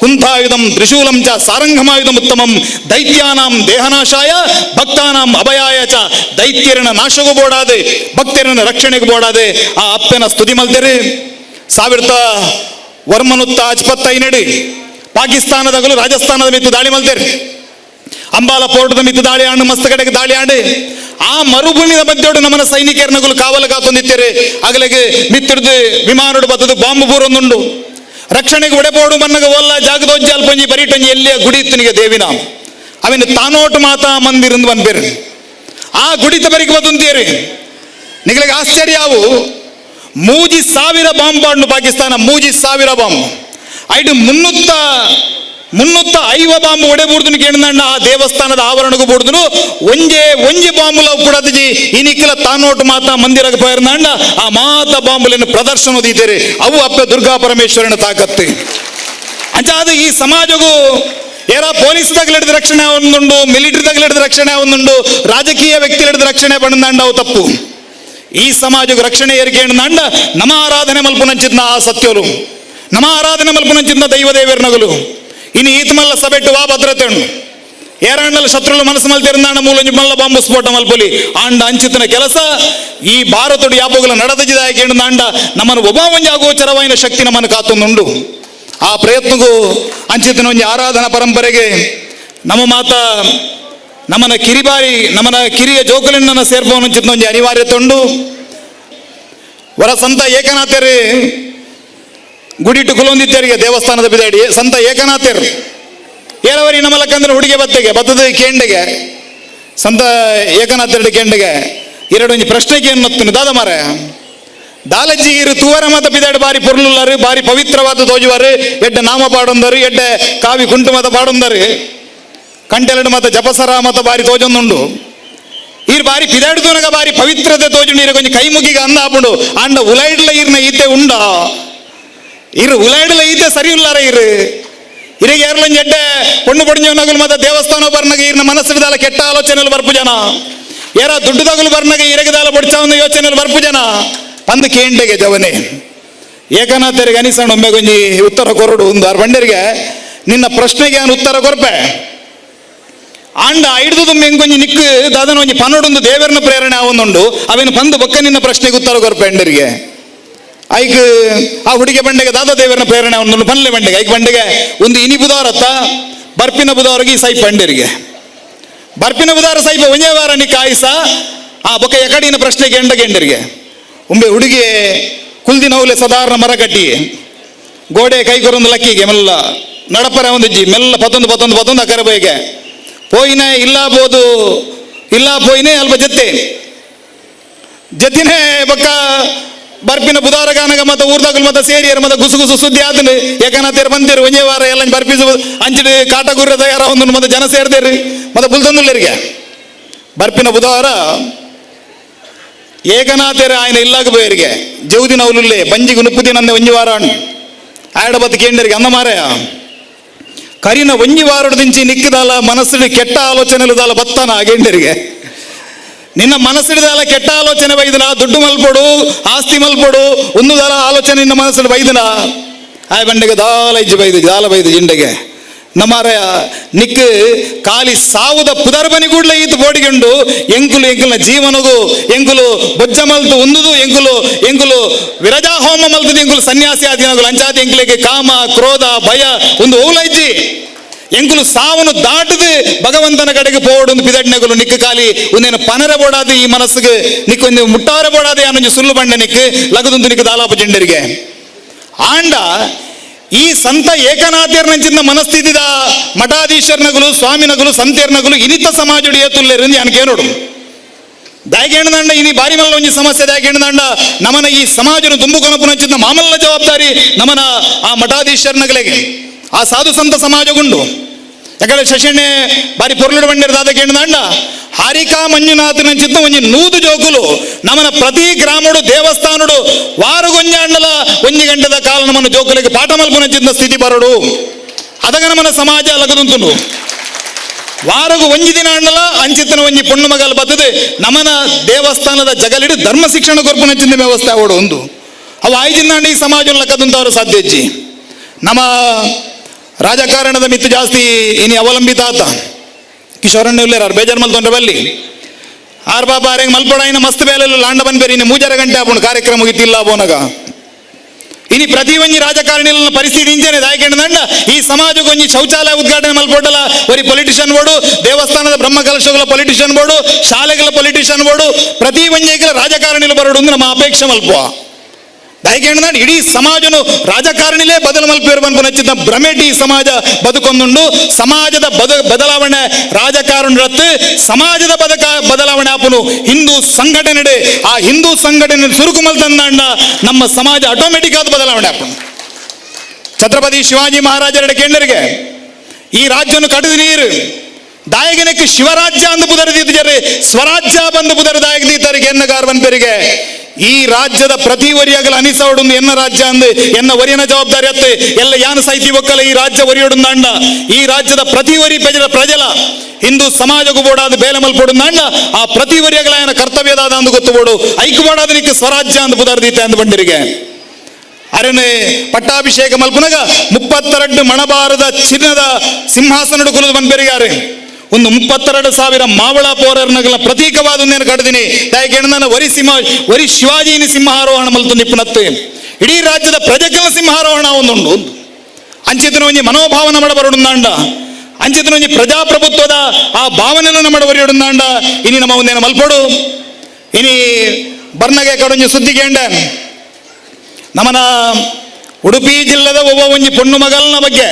ಕುಂಥಾಯುಧಂ ತ್ರಿಶೂಲಂ ಚ ಸಾರಂಗಮಾಯುಧಂ ಉತ್ತಮಂ. ದೈತ್ಯಾನಾಂ ದೇಹನಾಶಾಯ, ಭಕ್ತಾನಾಂ ಅಭಯಾಯ ಚ. ದೈತ್ಯರನ ನಾಶಗೂ ಬೋಡಾದೆ, ಭಕ್ತರನ ರಕ್ಷಣೆಗೂ ಬೋಡಾದೆ. ಆ ಅಪ್ಪನ ಸ್ತುತಿ ಮಲ್ತೆರಿ. ಸಾವಿರದ ವರ್ಮನುತ್ತ ಅಜ್ಪತ್ತೈನಡಿ ಪಾಕಿಸ್ತಾನದಾಗಲು ರಾಜಸ್ಥಾನದ ಮಿತ್ತು ದಾಳಿ ಮಲ್ತೇರಿ ಅಂಬಾಲ ಪೋರ್ಟದ ಮಿತ್ತು ದಾಳಿ ಆಂಡು ಮಸ್ತ್ ಕಡೆಗೆ ದಾಳಿ ಆಂಡಿ ಆ ಮರುಭೂಮಿದ ಮಧ್ಯೊಡು ನಮ್ಮನ ಸೈನಿಕರ ನಗಲು ಕಾವಲು ಅಗಲಿಗೆ ಮಿತ್ತಿಡ್ದು ವಿಮಾನಡು ಬತ್ತದು, ಬಾಂಬು ಬೂರೊಂದುಂಡು. ರಕ್ಷಣೆಗೆ ಒಡೆಬೋಡು ಮನ್ನಗ ಒಲ್ಲ ಜಾಗದೊಜ್ಜಿ ಪಂಜಿ ಬರೀಟಂಜಿ ಎಲ್ಲಿಯ ಗುಡಿ ಇತ್ತು ನಿಗೆ ದೇವಿನ. ಅವಿನ ತಾನೋಟ್ ಮಾತಾ ಮಂದಿರಂದು ಬಂದ್ಬೇರಿ ಆ ಗುಡಿತ ಬರಿಗೆ ಬದುಂತೀರಿ ನಿಗಳಿಗೆ ಆಶ್ಚರ್ಯ ಅವು. ಮೂಜಿ ಸಾವಿರ ಬಾಂಬ್ ಬಾಂಡು ಪಾಕಿಸ್ತಾನ, ಮೂಜಿ ಸಾವಿರ ಬಾಂಬ್. ಐದು ಮುನ್ನೂತ್ತ ಮುನ್ನೂತ್ತ ಐವ ಬಾಂಬ್ ಒಡೆ ಬೂರ್ದುನು ಕೇಳಿದಂಡ ಆ ದೇವಸ್ಥಾನದ ಆವರಣಗೂ ಬೂಡ್ದು ಒಂಜೆ, ಒಂಜಿ ಬಾಂಬುಲ ಉಪ್ಪುಡದಜಿ ಈ ನಿಕ್ಕಿಲ ತಾನೋಟು ಮಾತ ಮಂದಿರಗ ಪೈರ್ನಾಂಡ ಆ ಮಾತ ಬಾಂಬುಲಿನ ಪ್ರದರ್ಶನ ದೀತೆರೆ ಅವು ಅಪ್ಪ ದುರ್ಗಾ ಪರಮೇಶ್ವರನ ತಾಕತ್ತು. ಅಂಚಾದ ಈ ಸಮಾಜಗೂ ಏರ ಪೊಲೀಸ್ ತಗಲಿಡಿದ ರಕ್ಷಣೆ ಒಂದುಂಡು, ಮಿಲಿಟರಿ ತಗಲಿಡಿದ ರಕ್ಷಣೆ ಒಂದುಂಡು, ರಾಜಕೀಯ ವ್ಯಕ್ತಿಗಳಿಡಿದ ರಕ್ಷಣೆ ಬಂದಂಡ ಅವು ತಪ್ಪು. ಈ ಸಮಾಜ ರಕ್ಷಣೆ ಏರಿಗೆ ನಂಡ ನಮ ಆರಾಧನೆ ಮಲ್ಪು ನಂಚಿದ ಆ ಸತ್ಯರು ನಮ ಆರಾಧನೆ ಮಲ್ಪು ನಂಚಿದ ದೈವ ದೇವರ ನಗಲು. ಇನ್ನು ಈತ ಮಲ್ಲ ಸಬೆಟ್ಟು ವಾ ಭದ್ರತೆ ಉಂಟು. ಏರಾಣ ಶತ್ರುಗಳು ಮನಸ್ಸು ಮಲ್ತಿ ಮೂಲ ಮಲ್ಲ ಬಾಂಬ್ ಸ್ಫೋಟ ಮಲ್ಪಲಿ. ಆಂಡ ಅಂಚಿತನ ಕೆಲಸ. ಈ ಭಾರತದ ಯಾಪಗಲ ನಡೆದ ಆಯ್ಕೆ ಅಂಡ ನಮ್ಮನ್ನು ಒಬ್ಬಾವಂಜಿ ಅಗೋಚರವಾಯಿನ ಶಕ್ತಿ ನಮ್ಮನ್ನು ಕಾತೊಂದುಂಡು. ಆ ಪ್ರಯತ್ನಗೂ ಅಂಚಿತನ ಒಂಜಿ ಆರಾಧನಾ ಪರಂಪರೆಗೆ ನಮ್ಮ ಮಾತಾ ನಮ್ಮನ ಕಿರಿಬಾರಿ ನಮ್ಮನ ಕಿರಿಯ ಜೋಕುಲಿನ ಸೇರ್ಬೋನು ಒಂಜಿ ಅನಿವಾರ್ಯತೆ ಉಂಡು ವರ ಸಂತ ಏಕನಾಥರಿ ಗುಡಿಟ್ಟು ಕುಲೊಂದಿದ್ದರಿಗೆ ದೇವಸ್ಥಾನದ ಬಿದಾಡಿ, ಸಂತ ಏಕನಾಥರು ಏಳವರಿ ಲಕ್ಕಂದ್ರೆ ಹುಡುಗಿ ಬತ್ತೆಗೆ ಬತ್ತದ ಕೇಂಡೆಗೆ, ಸಂತ ಏಕನಾಥರ ಕೇಂಡೆಗೆ. ಎರಡು ಒಂಜಿ ಪ್ರಶ್ನೆಗೆ ಎನ್ನೊತ್ತನು ದಾದ ಮಾರ? ದಾಲಜ್ಜಿ ಇರು ತೂವರ ಮತ ಬಿದಾಡಿ ಬಾರಿ ಪೊರ್ಲುಲ್ಲಾರು ಬಾರಿ ಪವಿತ್ರವಾದ ತೋಜುವಾರು, ಎಡ್ಡ ನಾಮ ಪಾಡೊಂದರು, ಎಡ್ಡ ಕಾವಿ ಕುಂಟು ಮತ ಪಾಡೊಂದರು. ಕಂಟೆಲ್ಡ್ ಮತ ಜಪಸರ ಮತ್ತ ಬಾರಿ ತೋಜೊಂದುಂಡು. ಈ ಬಾರಿ ಪಿದಾಯಡ್ ದೂರಗ ಬಾರಿ ಪವಿತ್ರತೆ ತೋಜುಂಡು ಇರೆ ಕೊಂಚ ಕೈ ಮುಕ್ಕಿಗೆ ಅಂದ ಆಪುಂಡು ಆಂಡ ಉಲೈಡ್ಲ ಇರ್ನ ಈತೆ ಉಂಡ. ಇರ್ ಉಲೈಡ್ಲ ಈತೆ ಸರಿ ಉಲ್ಲಾರೆ ಇರ್ ಇರೆಗ್ ಯಾರ್ಲೊಂಜ ಎಡ್ಡೆ ಒಂಡು ಕೊಡಿನ ಒನಗುಲ್ ಮತ ದೇವಸ್ಥಾನ ಬರ್ನಗ ಇರ್ನ ಮನಸ್ಸಿಗೆ ದಾಲ ಕೆಟ್ಟ ಆಲೋಚನೆಲ್ ಬರ್ಪುಜನ ಏರ ದೊಡ್ಡ್ ದಗುಲ್ ಬರ್ನಗ ಇರೆಗ್ ದಾಲ ಪುಡಿಚಾವೊಂದು ಯೋಚನೆಲ್ ಬರ್ಪುಜನ ಪಂದ್ ಕೇಂಡೆಗೆ ಜವನೆ. ಏಕನಾತೆರ್ಗ್ ಅನಿಸಂಡು ಒಮ್ಮೆ ಒಂಜಿ ಉತ್ತರ ಕೊರಡು ಉಂದು. ಅವರು ಪಂಡೆರ್ಗೆ ನಿನ್ನ ಪ್ರಶ್ನೆಗೆ ಅನ್ ಉತ್ತರ ಕೊರ್ಪೆ. ಆಂಡ ಐಡ್ದು ಮೆಂಗೊಂಜಿ ನಿಕ್ಕು ದಾದನ ಒಂಜಿ ಪನ್ನೊಡೊಂದು ದೇವರನ ಪ್ರೇರಣೆ ಆವೊಂದುಂಡು. ಅವೇನು ಪಂದು ಬೊಕ್ಕ ನಿನ್ನ ಪ್ರಶ್ನೆಗೆ ಉತ್ತರ ಕೊರ್ಪೆಂಡರಿಗೆ ಐಕ್ ಆ ಹುಡುಗಿ ಬಂಡೆಗೆ ದಾದ ದೇವರನ ಪ್ರೇರಣೆ ಒಂದು ಪನ್ಲೆ ಬಂಡೆಗೆ. ಐಕ್ ಬಂಡೆಗೆ ಒಂದು ಇನಿ ಬುಧಾರತ್ತ ಬರ್ಪಿನ ಬುಧವಾರಗೆ ಈ ಸೈಪ್ ಬಂಡೇರಿಗೆ ಬರ್ಪಿನ ಬುಧವಾರ ಸೈಪ ಒಂದೇ ವಾರ ನಿ ಕಾಯಿಸ ಆ ಬೊಕ್ಕ ಎಕಡಿನ ಪ್ರಶ್ನೆಗೆ ಎಂಡ ಗೆಂಡರಿಗೆ ಉಂಬೆ ಹುಡುಗಿ ಕುಲ್ದಿನ ಹೌಲೆ ಸಾಧಾರಣ ಮರ ಕಟ್ಟಿ ಗೋಡೆ ಕೈ ಕೊರೊಂದು ಲಕ್ಕಿಗೆ, ಮೆಲ್ಲ ನಡಪರ ಒಂದು ಜಿ ಮೆಲ್ಲ ಪತ್ತೊಂದು ಪತ್ತೊಂದು ಪತ್ತೊಂದು ಅಕರೆ ಬೈಗೆ ಪೋಯಿನ ಇಲ್ಲ ಬೋದು ಇಲ್ಲ ಪೋಯಿನೇ ಅಲ್ಪ ಜತ್ತೆ. ಜತ್ತಿನೇ ಬಕ್ಕ ಬರ್ಪಿನ ಬುಧಾರಗಾನಗ ಮತ ಊರ್ದಾಗಲ್ ಮತ ಸೇರಿಯರ್ ಮತ ಗುಸು ಗುಸು ಸುದ್ದಿ ಆದನು ಯಾಕನ ತೇರ್ ಬಂದಿರು ವಾರ ಎಲ್ಲ ಬರ್ಪಿಸು, ಅಂಚಡಿ ಕಾಟ ಗುರ್ರದ ಯಾರ ಒಂದು ಮತ ಜನ ಸೇರ್ದೇರಿ ಮತ ಬುಲ್ತಂದುಲ್ಲರಿಗೆ ಬರ್ಪಿನ ಬುಧವಾರ ಏಕನಾಥರ ಆಯ್ನ ಇಲ್ಲಾಗ ಬೇರಿಗೆ ಜೌದಿನ நவுலுள்ளே ಬಂಜಿಗೆ முப்பத்தி ಒಂಜಿ வஞ்சி வாரான் ஆயிட பத்து ಅಂದ அந்த ಕರಿನ ಒಂಜಿ ವಾರಡ್ದಿಂಚಿ ನಿಕ್ಕಿದಾಲ, ಮನಸ್ಸಿನ ಕೆಟ್ಟ ದಾಲ ಬತ್ತಾನ ಆಗೇಂಡರಿಗೆ. ನಿನ್ನ ಮನಸ್ಸಿಡಿದಾಲ ಕೆಟ್ಟ ಆಲೋಚನೆ ಬೈದನ, ದುಡ್ಡು ಮಲ್ಪಡು, ಆಸ್ತಿ ಮಲ್ಪಡು, ಒಂದು ದಾಲ ಆಲೋಚನೆ ನಿನ್ನ ಮನಸ್ಸಿನ ಬೈದನ. ಆಯ್ ಬಂಡೆಗೆ ದಾಲ ಇಜ್ಜಿ ಬೈದು, ದಾಲ ಬೈದು ಜಿಂಡೆಗೆ. ನಮ್ಮರಯ ನಿಕ್ ಕಾಲಿ ಸಾವುದ ಪುದರ್ ಕೂಡಲೇ ಈತು ಬೋಡಿಗಂಡು ಎಂಕುಲು ಎಂಕುಲ್ನ ಜೀವನದು ಎಂಕುಲು ಬೊಜ್ಜ ಮಲ್ತು ಉಂದುದು ಎಂಕುಲು ಎಂಕುಲು ವಿರಜಾ ಹೋಮ ಮಲ್ತದು ಎಂಕುಲು ಸನ್ಯಾಸಿ ಆದಿನಗಳು ಅಂಚಾತಿ ಎಂಕುಲಿಗೆ ಕಾಮ, ಕ್ರೋಧ, ಭಯ, ಒಂದು ಓಲೈಜಿ ಎಂಕುಲು ಸಾವನು ದಾಟದು ಭಗವಂತನ ಕಡೆಗೆ ಪೋಡೊಂದು ಪಿದಡ್ನೆಗಳು ನಿಕ್ಕ ಕಾಲಿ ಒಂದೇನು ಪನರ ಬೋಡಾದು ಈ ಮನಸ್ಸಿಗೆ ನಿಕ್ಕೊಂದು ಮುಟ್ಟಾರ ಬೋಡಾದೆ ಅನ್ನೊಂದು ಸುಳ್ಳು ಬಂಡೆ ನಿಕ್ಕು, ಲಗದೊಂದು ನಿಕ್ಕ ದಾಲಾಪ ಜಂಡರಿಗೆ. ಆಂಡ ಈ ಸಂತ ಏಕನಾಥೇರ್ನಂಚಿನ ಮನಸ್ಥಿತಿದ ಮಠಾಧೀಶರ್ನಗಳು ಸ್ವಾಮಿನಗಳು ಸಂತೇರ್ನಗಳು ಇನಿತ ಸಮಾಜಡಿಯ ತುಲ್ಲೆರಿಂದ ಯಾನಕ್ಕೆ ನೋಡು. ದಾಯಗೇಣದಂಡ ಇನಿ ಬಾರಿ ಮಲ್ಲ ಒಂಜಿ ಸಮಸ್ಯೆ ದಾಯಗೇಣದಂಡ ನಮನ ಈ ಸಮಾಜನು ತುಂಬುಕೊನಪುನಂಚಿನ ಮಾಮಲ್ಲ ಜವಾಬ್ದಾರಿ ನಮನ ಆ ಮಠಾಧೀಶರ್ನಗಳಿಗೆ ಆ ಸಾಧು ಸಂತ ಸಮಾಜಗುಂಡು. ಯಾಕಂದ್ರೆ ಶಶಿಣ್ಣೆ ಬಾರಿ ಪೊರ್ಲುಡು ಬಂಡಿರದಾದ ಹರಿಕಾ ಹಾರಿಕಾ ಮಂಜುನಾಥನಂಚಿತ್ತ ಒಂಜಿ ನೂದು ಜೋಕುಲು. ನಮನ ಪ್ರತಿ ಗ್ರಾಮಡು, ದೇವಸ್ಥಾನಡು, ವಾರಗೊಂಜ ಅಂಡಲ ಒಂಜಿ ಗಂಟೆದ ಕಾಲ ನಮ್ಮನ್ನು ಜೋಕುಲಿಗೆ ಪಾಠ ಮಲ್ಪುನಂಚಿತ್ತ ಸ್ಥಿತಿ ಬರಡು. ಅದಗ ನಮ್ಮನ ಸಮಾಜ ಲಗದುಂತುಂಡು ವಾರಗು ಒಂಜಿ ದಿನ ಅಂಡಲ ಅಂಚಿತ್ತಿನ ಒಂಜಿ ಪೊಣ್ಣು ಮಗಲ್ ಬದ್ದದೆ ನಮನ ದೇವಸ್ಥಾನದ ಜಗಲಿಡು ಧರ್ಮ ಶಿಕ್ಷಣ ಕೊರ್ಪುನಂಚಿನ ವ್ಯವಸ್ಥೆ ಅವಡು ಒಂದು. ಅವು ಐದಿನ ಈ ಸಮಾಜ ಲಕ್ಕದಂತವರು ಸಾಧ್ಯ ಇಜ್ಜಿ. ನಮ್ಮ ರಾಜಕಾರಣದ ಮಿತ್ತು ಜಾಸ್ತಿ ಇನಿ ಅವಲಂಬಿತ ಆತ. ಕಿಶೋರಣ್ಣ ಇಲ್ಲೇರಾರು ಬೇಜಾರು ಮಲ್ತೊಂಡ್ರೆ ಬಲ್ಲಿ. ಆರ್ ಬಾಬಾ ಆರೆಂಗ್ ಮಲ್ಪಡ ಇನ್ನು ಮಸ್ತ್ ಬೇಲೆ ಲಾಂಡ ಬಂದ್ಬೇರಿ, ಇನ್ನು ಮೂಜರ ಗಂಟೆ ಆಪುಂಡು, ಕಾರ್ಯಕ್ರಮ ಮುಗಿತಿಲ್ಲ ಬೋನಗ ಇನಿ ಒಂಜಿ ರಾಜಕಾರಣಿಗಳ ಪರಿಸ್ಥಿತಿ ಇಂಚನೆ ದಾಯಕಂಡ ಈ ಸಮಾಜಕ್ಕೆ ಒಂಜಿ ಶೌಚಾಲಯ ಉದ್ಘಾಟನೆ ಮಲ್ಪೊಟ್ಟಲ್ಲ ಒರಿ ಪೊಲಿಟಿಷಿಯನ್ ಬೋರ್ಡು ದೇವಸ್ಥಾನದ ಬ್ರಹ್ಮಕಲಶಗಳ ಪೊಲಿಟಿಷಿಯನ್ ಬೋರ್ಡು ಶಾಲೆಗಳ ಪೊಲಿಟಿಷಿಯನ್ ಬೋರ್ಡು ಪ್ರತಿ ಒಂಜಿಗಳ ರಾಜಕಾರಣಿಗಳು ಬರೋಡು ನಮ್ಮ ಅಪೇಕ್ಷೆ ಮಲ್ಪುವ. ದಾಯಕಂಡ ಇಡೀ ಸಮಾಜನು ರಾಜಕಾರಣಿಲೇ ಬದಲು ಮಲ್ಪೇರು ಬಂದು ನಚ್ಚಿದ ಭ್ರಮೆಟಿ ಸಮಾಜ ಬದುಕೊಂದುಂಡು ಸಮಾಜದ ಬದ, ಬದಲಾವಣೆ ರಾಜಕಾರಣ ರತ್ತು ಸಮಾಜದ ಬದಕ, ಬದಲಾವಣೆ ಆಪುನು ಹಿಂದೂ ಸಂಘಟನೆ ಆ ಹಿಂದೂ ಸಂಘಟನೆ ಸುರುಕು ಮಲ್ತಂದಾಂಡ ನಮ್ಮ ಸಮಾಜ ಆಟೋಮೆಟಿಕ್ ಆದ ಬದಲಾವಣೆ ಆಪುನು. ಛತ್ರಪತಿ ಶಿವಾಜಿ ಮಹಾರಾಜರ ಕೇಂದ್ರಿಗೆ ಈ ರಾಜ್ಯವನ್ನು ಕಡಿದು ನೀರು. ದಾಯಗನಕ್ಕೆ ಶಿವರಾಜ್ಯ ಅಂದು ಪುದರದಿದ್ದಾರೆ ಸ್ವರಾಜ್ಯ ಬಂದು ಪುದರ ದಾಯಗದೀತರಿಗೆ ಗಾರ್ವನ್ ಬಂದರಿಗೆ ಈ ರಾಜ್ಯದ ಪ್ರತಿ ವರಿಯಾಗಲ ಅನಿಸೋಡು ಎನ್ನ ರಾಜ್ಯ ಅಂದ್, ಎನ್ನ ವರಿಯನ ಜವಾಬ್ದಾರಿ ಅತ್ತೆ, ಎಲ್ಲ ಯಾನ ಸೈತಿ ಒಕ್ಕಲ ಈ ರಾಜ್ಯ ವರಿಯೋಡು ಅಂಡ. ಈ ರಾಜ್ಯದ ಪ್ರತಿ ವರಿ ಪ್ರಜಲ ಪ್ರಜಲ, ಹಿಂದೂ ಸಮಾಜಕ್ಕೂ ಬೋಡಾದ ಬೇಲಮಲ್ಪೋಡು ಅಂಡ. ಆ ಪ್ರತಿ ವರಿಯಾಗಲ ಆಯನ ಕರ್ತವ್ಯದಾದ ಅಂದು ಗೊತ್ತುಬೋಡು ಐಕ್ಯಬೋಡಾದ ನಿಕ್ಕ ಸ್ವರಾಜ್ಯ ಅಂದ್ ಪುದಾರ್ದೀತೆ ಅಂದ್ ಬಂಡಿರಿಗೆ ಅರನೆ ಪಟ್ಟಾಭಿಷೇಕ ಮಲ್ಪುನಗ ಮುಪ್ಪತ್ತೆರಡು ಮಣಬಾರದ ಚಿನ್ನದ ಸಿಂಹಾಸನ ಕುಲದ ಬೆರಿಗಾರೆ ಒಂದು ಮುಪ್ಪತ್ತೆರಡು ಸಾವಿರ ಮಾವಳ ಪೋರರ್ನಗಳ ಪ್ರತೀಕವಾದ ನೇನು ಕಡ್ದೀನಿ ದಯಕೆ ನನ್ನ ವರಿ ಸಿಂಹ, ವರಿ ಶಿವಾಜಿನಿ ಸಿಂಹಾರೋಹಣ ಮಲ್ತು ನಿಪ್ಪುನತ್ತು ಇಡೀ ರಾಜ್ಯದ ಪ್ರಜೆಗಳ ಸಿಂಹಾರೋಹಣ ಒಂದುಂಡು ಒಂದು ಅಂಚಿತನ ಒಂಜಿ ಮನೋಭಾವನ ಮಾಡಬರುಡುಂದಾಂಡ ಅಂಚಿತನ ಒಂಜಿ ಪ್ರಜಾಪ್ರಭುತ್ವದ ಆ ಭಾವನೆಯನ್ನು ಮಾಡಬರಿಯುಡುಂದಾಂಡ ಇನಿ ನಮ್ಮ ಒಂದೇನು ಮಲ್ಪಡು? ಇನಿ ಬರ್ನಗೆ ಕಡೊಂಜಿ ಸುದ್ದಿಗೇಂಡ ನಮ್ಮನ ಉಡುಪಿ ಜಿಲ್ಲೆದ ಒಬ್ಬ ಒಂಜಿ ಪೊಣ್ಣು ಮಗಲ್ನ ಬಗ್ಗೆ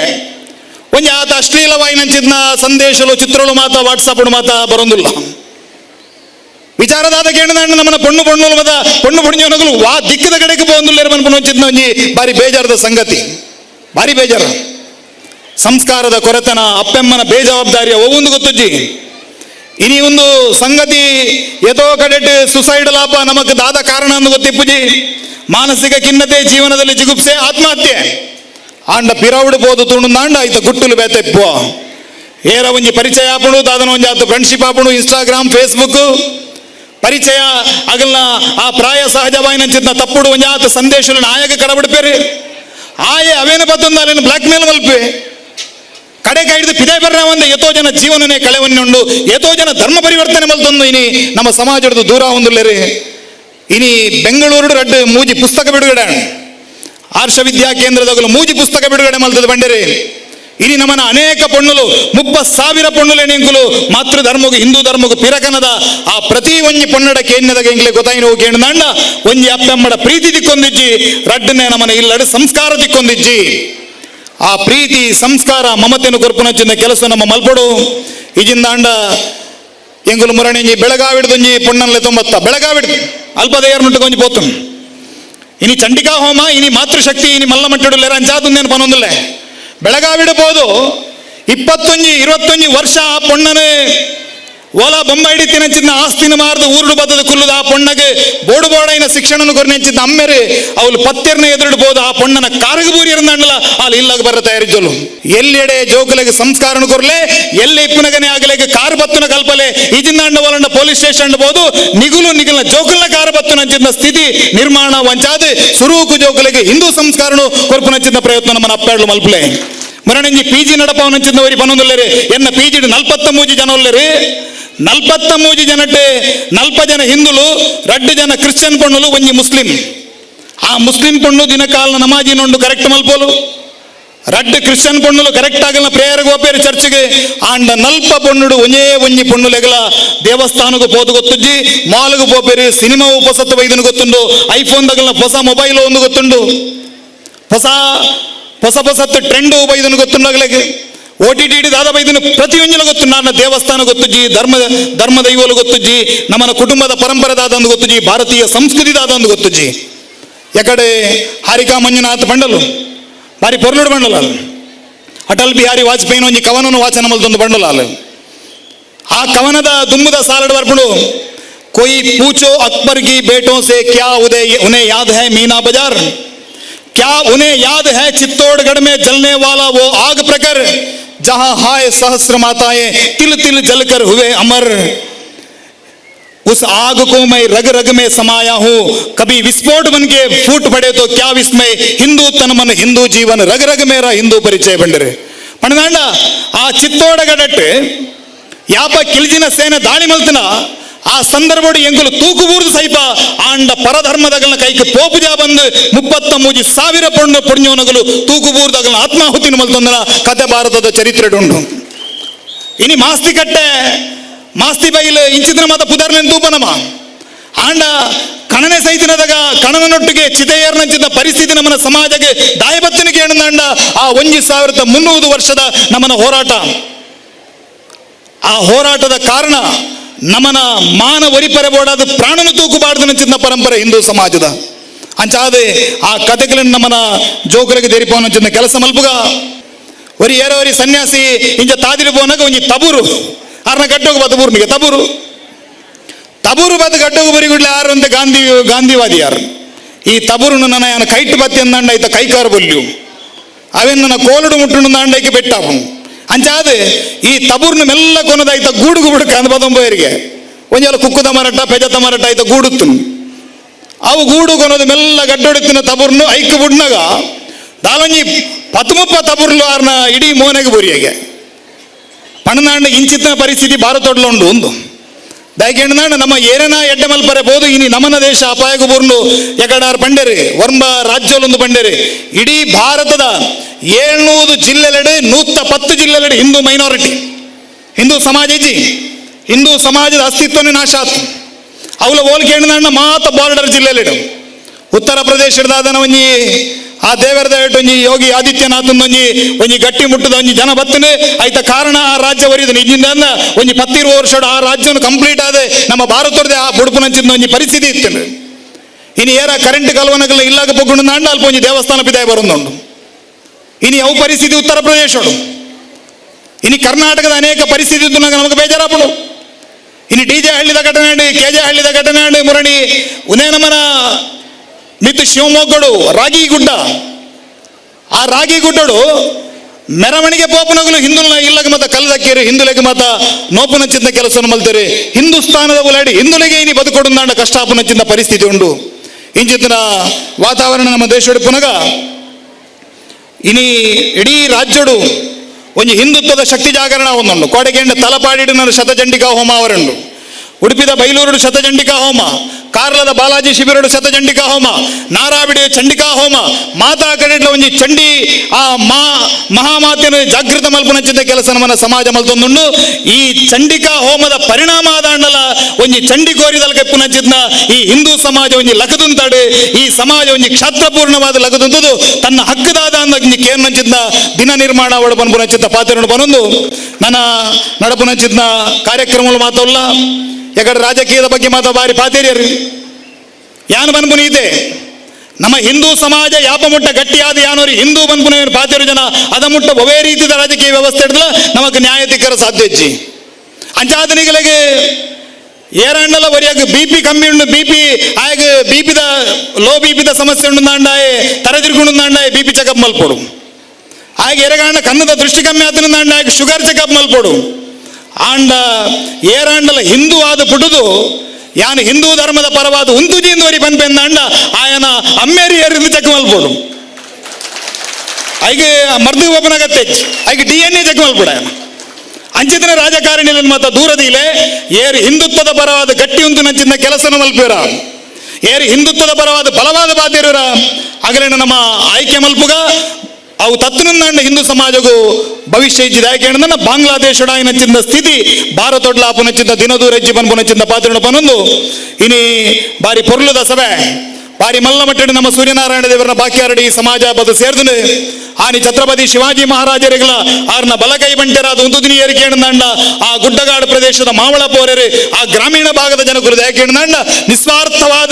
ಒಂಜಿ ಆತ ಅಶ್ಲೀಲವಾಯಿನಂಚಿದ್ನ ಸಂದೇಶಲು ಚಿತ್ರಗಳು ಮಾತ ವಾಟ್ಸಪ್ ಮಾತ ಬರೋದಿಲ್ಲ. ವಿಚಾರದಾದ ಕೇಳಿದಂಡ ನಮ್ಮನ ಪೊಣ್ಣು ಪೊಣ್ಣು ಮದ ಪೊಣ್ಣು ಪುಣ್ಯನಗಳು ವಾ ದಿಕ್ಕದ ಕಡೆಗೆ ಬಂದುಲ್ಲೇರು ಮನ್ಪುನೊಂಚಿದ್ನ ಒಂಜಿ ಬಾರಿ ಬೇಜಾರದ ಸಂಗತಿ. ಬಾರಿ ಬೇಜಾರ. ಸಂಸ್ಕಾರದ ಕೊರತನ, ಅಪ್ಪೆಮ್ಮನ ಬೇಜವಾಬ್ದಾರಿಯ ಒವೊಂದು ಗೊತ್ತಜ್ಜಿ. ಇನಿ ಒಂದು ಸಂಗತಿ ಎದೋ ಸುಸೈಡ್ ಲಾಪ ನಮಕ್ ದಾದ ಕಾರಣ ಅಂದು ಗೊತ್ತಿಪ್ಪುಜಿ ಮಾನಸಿಕ ಖಿನ್ನತೆ, ಜೀವನದಲ್ಲಿ ಜಿಗುಪ್ಸೆ ಆತ್ಮಹತ್ಯೆ. ಆಂಡ ಪಿರವುಡು ಪೋದು ತುಣುಂದಾಂಡ ಐತ ಗುಟ್ಟುಲು ಬೇತೆಪ್ಪು ಏರ ಒಂಜಿ ಪರಿಚಯ ಆಪುಡು ದಾದನ ಒಂಜಿ ಆತ ಫ್ರೆಂಡ್ಶಿಪ್ ಆಪುಡು ಇನ್ಸ್ಟಾಗ್ರಾಮ್ ಫೇಸ್ಬುಕ್ ಪರಿಚಯ ಅಗಲ್ನ ಆ ಪ್ರಾಯ ಸಹಜವಾಯಿನಂಚಿದ್ನ ತಪ್ಪುಡು ಒಂಜಿ ಆತ ಸಂದೇಶಲು ನಾಯಕ ಕಡಬಿಡ್ಪೇರಿ ಆಯೆ ಅವೇನು ಬತ್ತೊಂದು ಬ್ಲಾಕ್ ಮೇಲ್ ಮಲ್ಪೆ. ಕಡೆ ಹಿಡಿದು ಪಿದೆ ಬರ್ರ ಒಂದು ಎತೋ ಜನ ಜೀವನನೇ ಕಳೆವನ್ನುಂಡು ಎತೋ ಜನ ಧರ್ಮ ಪರಿವರ್ತನೆ ಮಲ್ತೊಂದು ಇನಿ ನಮ್ಮ ಸಮಾಜದ ದೂರ ಹೊಂದುಲ್ಲೇರಿ ಇನಿ ಬೆಂಗಳೂರು ರಡ್ಡು ಮೂಜಿ ಪುಸ್ತಕ ಬಿಡುಗಡೆ ಆರ್ಷ ವಿದ್ಯಾ ಕೇಂದ್ರದಾಗಲು ಮೂಜಿ ಪುಸ್ತಕ ಬಿಡುಗಡೆ ಮಾಡಿದ ಬಂಡರೆ. ಇನಿ ನಮನ ಅನೇಕ ಪೊಣ್ಣುಲು ಮುಪ್ಪ ಸಾವಿರ ಪೊಣ್ಣುಲೆ ನಿಂಕುಲು, ಮಾತೃ ಧರ್ಮಗು, ಹಿಂದೂ ಧರ್ಮಗು ಪಿರಕನದ ಆ ಪ್ರತಿ ಒಂಜಿ ಪೊನ್ನಡ ಗೆಂಗ್ಲೆ ಎಂಗ್ಲೆ ಗೊತ್ತಾಯಿನ ಕೇಳಿದಂಡ ಒಂಜಿ ಅಪ್ಪಮ್ಮಡ ಪ್ರೀತಿ ದಿಕ್ಕೊಂದಿಜ್ಜಿ ರಡ್ಡನೆ ನಮನ ಇಲ್ಲಡು ಸಂಸ್ಕಾರ ದಿಕ್ಕೊಂದಿಜ್ಜಿ. ಆ ಪ್ರೀತಿ, ಸಂಸ್ಕಾರ, ಮಮತೆಯನ್ನು ಕೊರ್ಪುನಚ್ಚಿನ ಕೆಲಸ ನಮ್ಮ ಮಲ್ಪಡು. ಇಜಿಂದಾಂಡ ಎಂಗುಲು ಮುರಣಿ ಬೆಳಗಾವಿಡ್ದೊಂಜಿ ಪೊಣ್ಣನ್ಲೆ ತೊಂಬತ್ತ. ಬೆಳಗಾವಿಡ್ದು ಅಲ್ಪದೇಯರ್ನುಟ್ಟು ಕೊಂಜಿ ಪೋತು. ಇನಿ ಚಂಡಿಕಾ ಹೋಮ ಇನಿ ಮಾತೃಶಕ್ತಿ ಇನಿ ಮಲ್ಲ ಮಟ್ಟಿಡುಲ್ಲೇರ ಅಂಚಾದುಂದೇನು ಪನೊಂದುಲ್ಲೆ ಬೆಳಗಾವಿಡಬಹುದು ಇಪ್ಪತ್ತೊಂಜಿ ಇರುವತ್ತೊಂಜಿ ವರ್ಷ ಆ ಪೊಣ್ಣನೆ ಓಲ ಬೊಂಬ ಹಿಡಿತಿನಂಚಿದ್ನ ಆಸ್ತಿನ ಮಾರದ ಊರುಡು ಬದ್ದದ ಕುಲ್ಲುದ ಆ ಪೊಣ್ಣಗೆ ಬೋಡು ಬೋಡೈನ ಶಿಕ್ಷಣ ಕೊರ್ನೆಂಚಿದ್ದ ಅಮ್ಮೆರೆ. ಅವಳು ಪತ್ತೆರ್ನ ಬೋದ ಆ ಪೊಣ್ಣನ ಕಾರಗಬೂರಿ ಇರಂದಲ್ಲ ಅಲ್ಲಿ ಇಲ್ಲಾಗ ಬರ ತಯಾರಿಜಲು ಎಲ್ಲೆಡೆ ಜೋಕುಲೆಗೆ ಸಂಸ್ಕಾರನು ಕೊರ್ಲೆ, ಎಲ್ಲಿ ಇಪ್ಪನಗನೆ ಆಗಲೆಗೆ ಕಾರ್ ಬತ್ತನ ಕಲ್ಪಲೆ ಇಜಿಂದಾಂಡ ಒಲಂಡ ಪೊಲೀಸ್ ಸ್ಟೇಷನ್ ಬೋದು ನಿಗುಲು ನಿಗುಲ ಜೋಕುಲ್ನ ಕಾರ್ ಬತ್ತುನಂಚಿದ್ನ ಸ್ಥಿತಿ ನಿರ್ಮಾಣ ವಂಚಾದ, ಸುರೂಕು ಜೋಕುಲೆಗೆ ಹಿಂದೂ ಸಂಸ್ಕಾರನು ಕೊರ್ಪುನಂಚಿದ್ನ ಪ್ರಯತ್ನ ನಮ್ಮನ ಅಪ್ಪಾಡ್ಲು ಮಲ್ಪಲೆ. ಮರಣಿ ಪಿ ಜಿ ನಡಪವನಂಚಿದ್ನ ವರಿ ಪನ್ನೊಂದುಲ್ಲೇರಿ, ಎನ್ನ ಪಿ ನಲ್ಪತ್ತ ಮೂಜಿ ಜನ ಉಲ್ಲೇರಿ ನಲ್ಪತ್ತ ಮೂಜಿ ಜನಟೆ ನಲ್ಪ ಜನ ಹಿಂದುಲು, ರಡ್ಡು ಜನ ಕ್ರಿಶ್ಚಿಯನ್ ಪಣ್ಣುಲು ಒಂಜಿ ಮುಸ್ಲಿಂ. ಆ ಮುಸ್ಲಿಂ ಪಣ್ಣು ದಿನಕಾಲ ನಮಾಜಿ ನೊಂಡು ಕರೆಕ್ಟ್ ಮಲ್ಪೋಲು. ರಡ್ಡು ಕ್ರಿಶ್ಚಿಯನ್ ಪಣ್ಣುಲು ಕರೆಕ್ಟ್ ಆಗಲ್ಲ ಪ್ರೇಯರ್ ಗೋಪೇರು ಚರ್ಚ್ಗೆ, ಆಂಡ ನಲ್ಪ ಪೊಣ್ಣುಡು ಒಂಜೇ ಒಂಜಿ ಪೊಣ್ಣುಲೆಗಲ ದೇವಸ್ಥಾನಕ್ಕೆ ಪೋದು ಗೊತ್ತುಜ್ಜಿ, ಮಾಲ್ಗೂ ಪೋಪೇರಿ ಸಿನಿಮಾ ಉಪಸತ್ತ ವೈದ್ಯನು ಗೊತ್ತುಂಡು, ಐಫೋನ್ ದಗಲ ಹೊಸ ಮೊಬೈಲ್ ಒಂದು ಗೊತ್ತುಂಡು. ಹೊಸ ಹೊಸ ಹೊಸತ್ತು ಟ್ರೆಂಡು ಬೈದನು ಗೊತ್ತುಂಡಾಗಲಿಗೆ ఓ ಟಿ ದಾದಾಪ ಪ್ರತಿಯೊಂದಿನ ಗೊತ್ತು. ನನ್ನ ದೇವಸ್ಥಾನ ಗೊತ್ತು ಜಿ, ಧರ್ಮ ಧರ್ಮ ದೈವಲು ಗೊತ್ತು ಜಿ ನಮ್ಮನ ಕುಟುಂಬದ ಪರಂಪರೆದಾದಂದು ಗೊತ್ತು ಜಿ, ಭಾರತೀಯ ಸಂಸ್ಕೃತಿದಾದಂದು ಗೊತ್ತು ಜಿ. ಎಕಡೆ ಹಾರಿಕಾ ಮಂಜುನಾಥ್ ಬಂಡಲು ಬಾರಿ ಪೊರ್ಲುಡು ಅಲ್ಲ ಅಟಲ್ ಬಿಹಾರಿ ವಾಜಪೇಯಿನ ಒಂದು ಕವನವನ್ನು ವಾಚನ ಮಾಡ್ತೊಂದು ಬಂಡಲ ಅಲ್ಲ ಆ ಕವನದ ದುಮ್ಮದ ಸಾಲಡ್ ಬರ್ಬಿಡು ಕೊಯಿ ಪೂಚೋ ಅಕ್ಬರ್ಗಿ ಬೇಟೋ ಸೆ ಕ್ಯಾ ಉದಯ ಉನೇ ಯಾದ ಹೇ ಮೀನಾ ಬಜಾರ್? ಕ್ಯಾ ಉನೇ ಯಾದ ಹೇ ಚಿತ್ತೋಡ್ಗಢ ಮೇ ಜಲ್ನೆ ವಾಲಾ ಓ ಆಗ ಪ್ರಕರ್? जहां हाय सहस्र माताएं तिल तिल जलकर हुए अमर उस आग को मैं रग रग में समाया हूँ कभी विस्फोट बन के फूट पड़े तो क्या विस्मय हिंदू तन मन हिंदू जीवन रग रग मेरा हिंदू परिचय ಬಂಡರೆ ಪಣದಾಂಡ ಆ ಚಿತ್ತೋಡಗಡಟ್ಟು ಯಾಪ ಕಿಲ್ಜಿನ ಸೇನೆ ದಾಳಿ ಮಲ್ತನ ಆ ಸಂದರ್ಭಡು ಎಂಗಲು ತೂಕು ಬೂರ್ದು ಸೈಪ ಆಂಡ ಪರಧರ್ಮದ ಕೈಗೆ ಪೋಪುಜಾ ಬಂದು ಮುಪ್ಪತ್ತ ಮೂಜಿ ಸಾವಿರ ಪೊಣ್ಣು ಪುಣ್ಯೋನಗಲು ತೂಕು ಬೂರ್ದಗಳನ್ನ ಆತ್ಮಾಹುತಿ ಮಲ್ತೊಂದನ ಕತೆ ಭಾರತದ ಚರಿತ್ರೆ ಉಂಟು ಇನಿ ಮಾಸ್ತಿ ಕಟ್ಟೆ, ಮಾಸ್ತಿ ಬೈಲು ಇಂಚಿದ್ರ ಮಾತ ತೂಪ ತೂಪನಮ ಆಂಡ ಕಣನೆ ಸೈತಿನದಾಗ ಕಣನನೊಟ್ಟಿಗೆ ಚಿತೆಯರ್ನಂಚಿದ ಪರಿಸ್ಥಿತಿ ನಮ್ಮನ ಸಮಾಜಕ್ಕೆ ದಾಯಬತ್ತನಿಗೆ ಎಣ್ಣಂಡ ಆ ಒಂಜಿ ಸಾವಿರದ ಮುನ್ನೂರು ವರ್ಷದ ನಮ್ಮನ ಹೋರಾಟ. ಆ ಹೋರಾಟದ ಕಾರಣ ನಮನ ಮಾನ ಒರಿಪರೆಬೋಡಾದ ಪ್ರಾಣನು ತೂಕುಬಾರ್ದು ನಂಚಿನ ಪರಂಪರೆ ಹಿಂದೂ ಸಮಾಜದ. ಅಂಚಾದೆ ಆ ಕಥೆಗಳನ್ನು ನಮ್ಮನ ಜೋಕರಿಗೆ ತೆರಿಪವನ ಚಿನ್ನ ಕೆಲಸ ಮಲ್ಪುಗ. ಒರಿ ಏರೋರಿ ಸನ್ಯಾಸಿ, ಇಂಜ ತಾದಿರಿ ಪೋನಾಗ ಒಂಜಿ ತಬುರು. ಅರ್ನ ಗಡ್ಡೋಗ ಬದಬೂರ್ನಿಗೆ ತಬುರು. ತಬುರು ಬದ ಗಡ್ಡೋಗ ಬರಿಗುಡ್ಲೆ ಯಾರು ಅಂತ ಗಾಂಧಿ, ಗಾಂಧಿವಾದಿ ಯಾರು. ಈ ತಬುರುನು ನನ್ನ ಯಾನ ಕೈಟ್ ಬತ್ತಿ ಅಂದಂಡ ಐತ ಕೈಕಾರ ಬಲ್ಯು ಅವೇನ್ ನನ್ನ ಕೋಲುಡು ಮುಟ್ಟುಂಡು ದಾಂಡಕ್ಕೆ ಬೆಟ್ಟಾಪು ಅಂಚಾದ, ಈ ತಬುರ್ನ ಮೆಲ್ಲ ಕೊನದಾಯ್ತ ಗೂಡುಗು ಬಿಡುಕ ಅಂದ ಬದಂಬೋಯರಿಗೆ. ಒಂಜಲ ಕುಕ್ಕುದ ಮರಟ ಪೆಜತ ಮರಟ ಆಯ್ತ ಗೂಡುತ್ತು ಅವು ಗೂಡು ಕೊನದ ಮೆಲ್ಲ ಗಡ್ಡೊಡಿತಿನ ತಬುರ್ನು ಐಕ್ ಬುಡ್ನಾಗ ದಾಲಂಜಿ ಪತ್ಮುಪ್ಪ ತಬುರ್ಲು ಆರ್ನ ಇಡೀ ಮೋನೆಗೆ ಬುರಿಯಗೆ. ಪಣನಾಂಡ ಇಂಚಿತ್ತಿನ ಪರಿಸ್ಥಿತಿ ಭಾರತೊಡ್ಲ ಉಂಡು ಒಂದು. ನಮ್ಮ ಏನೇನ ಎಡ್ಡೆ ಮಲ್ಪರೆ ಬೋದು ಇನಿ ನಮನ ದೇಶ ಅಪಾಯಗು ಬರ್ನು ಎಕಡಾರ್ ಪಂಡೆರಿ ವರ್ಮ ರಾಜ್ಯಲೊಂದು ಪಂಡೆರಿ ಇಡೀ ಭಾರತದ ಏಳ್ನೂರು ಜಿಲ್ಲೆಲೆಡೆ ನೂತ ಪತ್ತು ಜಿಲ್ಲೆಲೆಡೆ ಹಿಂದೂ ಮೈನಾರಿಟಿ ಹಿಂದೂ ಸಮಾಜ ಇಜ್ಜಿ ಹಿಂದೂ ಸಮಾಜದ ಅಸ್ತಿತ್ವನೇ ನಾಶ ಆತು. ಅವಳ ಹೋಲಿಕೆ ಮಾತ ಬಾರ್ಡರ್ ಜಿಲ್ಲೆಲಿಡು ಉತ್ತರ ಪ್ರದೇಶದ ಒಂಜಿ ಆ ದೇವರದ ಒಂಜಿ ಯೋಗಿ ಆದಿತ್ಯನಾಥನ್ ಒಂಜಿ ಒಂಜಿ ಗಟ್ಟಿ ಮುಟ್ಟದ ಒಂಜಿ ಜನ ಬತ್ತನೆ. ಐತ ಕಾರಣ ಆ ರಾಜ್ಯ ಒರಿದ ನಿಜಿಂದ ಒಂಜಿ ಪತ್ತಿರುವ ವರ್ಷ ಆ ರಾಜ್ಯವನ್ನು ಕಂಪ್ಲೀಟ್ ಆದ. ನಮ್ಮ ಭಾರತದ ಆ ಬುಡುಪುನಂಚಿದ ಒಂಜಿ ಪರಿಸ್ಥಿತಿ ಇತ್ತು ಇನ್ನು ಏರ ಕರೆಂಟ್ ಕಲ್ವನಗಲ್ಲ ಇಲ್ಲಾಗ ಪೊಗ್ಗುಂಡು ನಾಂಡ ಅಲ್ಪ ಒಂಜಿ ದೇವಸ್ಥಾನ ಪಿದಾಯ ಇನ್ನು ಯಾವ ಪರಿಸ್ಥಿತಿ ಉತ್ತರ ಪ್ರದೇಶಡು. ಇನ್ನು ಕರ್ನಾಟಕದ ಅನೇಕ ಪರಿಸ್ಥಿತಿ ಇದ್ದು ನಮಗೆ ಬೇಜಾರಾಪಡು. ಇನ್ನು ಡಿ ಜೆ ಹಳ್ಳಿದ ಘಟನೆ ಅಂಡಿ ಕೆ ಜೆ ಹಳ್ಳಿದ ಘಟನೆ ಮುರಣಿ. ಉನೇ ನಮನ ಶಿವಮೊಗ್ಗಡು ರಾಗಿ ರಾಗಿಗುಡ್ಡ. ಆ ರಾಗಿಗುಡ್ಡಡು ಮೆರವಣಿಗೆ ಪೋಪನಗಲು ಹಿಂದುಲ ಇಲ್ಲಗ ಮತ ಕಲ್ಲದಕ್ಕೇರಿ ಹಿಂದುಲೆಗೆ ಮತ ಚಿಂತ ಕೆಲಸವನ್ನು ಮಲ್ತೇರಿ. ಹಿಂದೂಸ್ತಾನದ ಉಲಾಡಿ ಹಿಂದುಲೆಗೆ ಇನಿ ಬದುಕೊಡು ನಾಂಡ ಕಷ್ಟಾಪನ ಪರಿಸ್ಥಿತಿ ಉಂಡು. ಇಂಚಿತ್ತಿನ ವಾತಾವರಣ ನಮ್ಮ ದೇಶದ ಪುನಗ ಇನಿ ಇಡೀ ರಾಜ್ಯಡು ಒಂಜಿ ಹಿಂದುತ್ವದ ಶಕ್ತಿ ಜಾಗರಣ ಒಂದುಂಡು. ಕೋಡೆಗೆಂಡ ತಲಪಾಡಿಡಿನ ಶತಚಂಡಿಕಾ ಹೋಮ ಅವರುಂಡು. ಉಡುಪಿದ ಬೈಲೂರು ಶತಚಂಡಿಕಾ ಹೋಮ ಕಾರ್ಲದ ಬಾಲಾಜಿ ಶಿಬಿರಡು ಶತಚಂಡಿಕಾ ಹೋಮ, ನಾರಾಬಿಡೆ ಚಂಡಿಕಾ ಹೋಮ, ಮಾತಾ ಕಡೆಟ್ಲ ಒಂಜಿ ಚಂಡಿ, ಆ ಮಾ ಮಹಾಮಾತೆಯನ್ನು ಜಾಗೃತ ಮಲ್ಪನಂಚಿದ್ದ ಕೆಲಸ ನಮ್ಮನ್ನ ಸಮಾಜ ಮಲ್ತೊಂದುಂಡು. ಈ ಚಂಡಿಕಾ ಹೋಮದ ಪರಿಣಾಮ ಆದಾಂಡಲ ಒಂಜಿ ಚಂಡಿ ಕೋರಿದಲ್ ಪುನಚಿತ್ನ ಈ ಹಿಂದೂ ಸಮಾಜ ಒಂಜಿ ಲಕದುಂತಾಡು ಈ ಸಮಾಜ ಒಂಜಿ ಕ್ಷಾತ್ರಪೂರ್ಣವಾದ ಲಕದುಂತದು ತನ್ನ ಹಕ್ಕದಾದ ಕೇರ್ನ ಕೇರ್ನಂಚಿದ್ನ ದಿನ ನಿರ್ಮಾಣ ಒಡ ಚಿತ್ತ ಪಾತ್ರ ಬನೊಂದು ನನ್ನ ನಡಪುನಂಚಿದ್ನ ಕಾರ್ಯಕ್ರಮಗಳು ಮಾತಲ್ಲ. ಯಾಕಡೆ ರಾಜಕೀಯದ ಬಗ್ಗೆ ಮಾತ್ರ ಬಾರಿ ಪಾತೇರಿಯರು. ಯಾನ್ ಬನ್ಪುನಿ ಇದೆ? ನಮ್ಮ ಹಿಂದೂ ಸಮಾಜ ಯಾಪ ಮುಟ್ಟ ಗಟ್ಟಿಯಾದ ಯಾನೋರಿ ಹಿಂದೂ ಬನ್ಪುನ ಪಾತೇರು ಜನ, ಅದ ಮುಟ್ಟ ಒವೇ ರೀತಿಯ ರಾಜಕೀಯ ವ್ಯವಸ್ಥೆ ಹಿಡಿದ್ರೆ ನಮಗೆ ನ್ಯಾಯ ಸಾಧ್ಯ ಹೆಚ್ಚಿ ಅಂಚಾದನಿಗಳಿಗೆ ಏರಾಂಡಲ್ಲ ಒರಿಯಾಗ ಬಿ ಪಿ ಕಮ್ಮಿ ಉಂಡು ಬಿ ಪಿ ಆಗ ಬಿ ಪಿದ ಲೋ ಬಿ ಪಿದ ಸಮಸ್ಯೆ ಉಂಡು ನಾಂಡಾಯೆ ತರದಿರ್ಕೊಂಡು ನಾಂಡಾಯೆ ಬಿ ಪಿ ಚೆಕಪ್ ಮಲ್ಪೋಡು. ಆಗ ಎರಗಾಂಡ ಕನ್ನದ ದೃಷ್ಟಿ ಕಮ್ಮಿ ಆತನ ಶುಗರ್ ಚೆಕಪ್ ಮಲ್ಪೊಡು. ಆಂಡ ಏರಾಂಡಲ ಹಿಂದೂ ಆದ ಪುಟದು, ಯಾನು ಹಿಂದೂ ಧರ್ಮದ ಪರವಾದ ಉಂತುಜಿಂದವರಿ ಅಂಡ ಆಯನ ಅಮ್ಮೇರಿ ಏರಿದು ಚೆಕ್ ಐಗೆ ಮರ್ದಿ ಒಬ್ಬನಾಗತ್ತೆ ಐಗೆ ಡಿ ಎನ್ ಎ ಚೆಕ್ ಮಲ್ಪೊಡ ಅಂಚಿತನ ರಾಜಕಾರಣಿಲ ಮಾತ ದೂರದಿಲೆ, ಏರು ಹಿಂದುತ್ವದ ಪರವಾದ ಗಟ್ಟಿ ಉಂಟು ನಂಚಿನ ಕೆಲಸನ ಮಲ್ಪಿರ ಏರು ಹಿಂದುತ್ವದ ಪರವಾದ ಬಲವಾದ ಬಾಧ್ಯರ ಅಗಲಿನ ನಮ್ಮ ಆಯ್ಕೆ ಮಲ್ಪುಗ, ಅವು ತತ್ವನಂದ ಹಿಂದೂ ಸಮಾಜಗೂ ಭವಿಷ್ಯ ಬಾಂಗ್ಲಾದೇಶ ಆಯ್ಕೆ ನನ್ನ ಬಾಂಗ್ಲಾದೇಶಡ ನಚ್ಚಿಂದ ಸ್ಥಿತಿ ಚಿಂದ ದಿನದೂ ದಿನದೂರ ಹೆಜ್ಜಿ ಪನ್ಪುನಚ್ಚಿಂದ ಪಾತ್ರಣ ಪನೊಂದು ಇನಿ ಬಾರಿ ಪೊರ್ಲದ ಸಭೆ ಬಾರಿ ಮಲ್ಲ ಮಟ್ಟಡಿ ನಮ್ಮ ಸೂರ್ಯನಾರಾಯಣ ದೇವರ ಬಾಕಿಯಾರಡಿ ಸಮಾಜ ಬದು ಸೇರಿದ ಆನಿ ಛತ್ರಪತಿ ಶಿವಾಜಿ ಮಹಾರಾಜರಿಗಳ ಆರ್ನ ಬಲಗೈ ಬಂಟೆರಾದ ಒಂದು ದಿನ ಏರಿಕೆ ದಂಡ ಆ ಗುಡ್ಡಗಾಡು ಪ್ರದೇಶದ ಮಾವಳ ಪೋರೆರು ಆ ಗ್ರಾಮೀಣ ಭಾಗದ ಜನಗುರು ಯಾಕೆ ನಿಸ್ವಾರ್ಥವಾದ,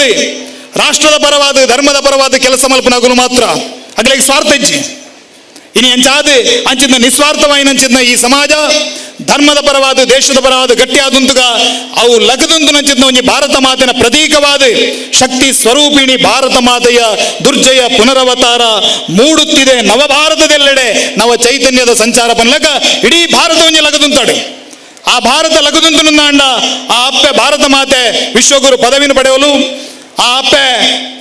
ರಾಷ್ಟ್ರದ ಪರವಾದ, ಧರ್ಮದ ಪರವಾದ ಕೆಲಸ ಮಲ್ಪನಾಗಲು ಮಾತ್ರ. ಅಗ್ಲಿಗೆ ಸ್ವಾರ್ಥ ಇಜ್ಜಿ ಇನಿ ಅಂಚಾದ ಅಂಚಿನ ನಿಸ್ವಾರ್ಥವಾಯಿನ ಅಂಚಿನ ಈ ಸಮಾಜ ಧರ್ಮದ ಪರವಾದ ದೇಶದ ಪರವಾದ ಗಟ್ಟಿಯಾದಂತುಗ ಅವು ಲಗದಂತು ನಂಚಿನ ಒಂಜಿ ಭಾರತ ಮಾತಿನ ಪ್ರತೀಕವಾದ ಶಕ್ತಿ ಸ್ವರೂಪಿಣಿ ಭಾರತ ಮಾತೆಯ ದುರ್ಜಯ ಪುನರವತಾರ ಮೂಡುತ್ತಿದೆ ನವ ಭಾರತದೆಲ್ಲೆಡೆ ನವ ಚೈತನ್ಯದ ಸಂಚಾರ ಪನ್ಲಕ ಇಡೀ ಭಾರತ ಒಂಜಿ ಲಗದಂತಾಡು ಆ ಭಾರತ ಲಗದುಂತು ಅಂಡ ಆ ಅಪ್ಪೆ ಭಾರತ ಮಾತೆ ವಿಶ್ವಗುರು ಪದವಿನ ಪಡೆಯಲು ಆ ಅಪ್ಪೆ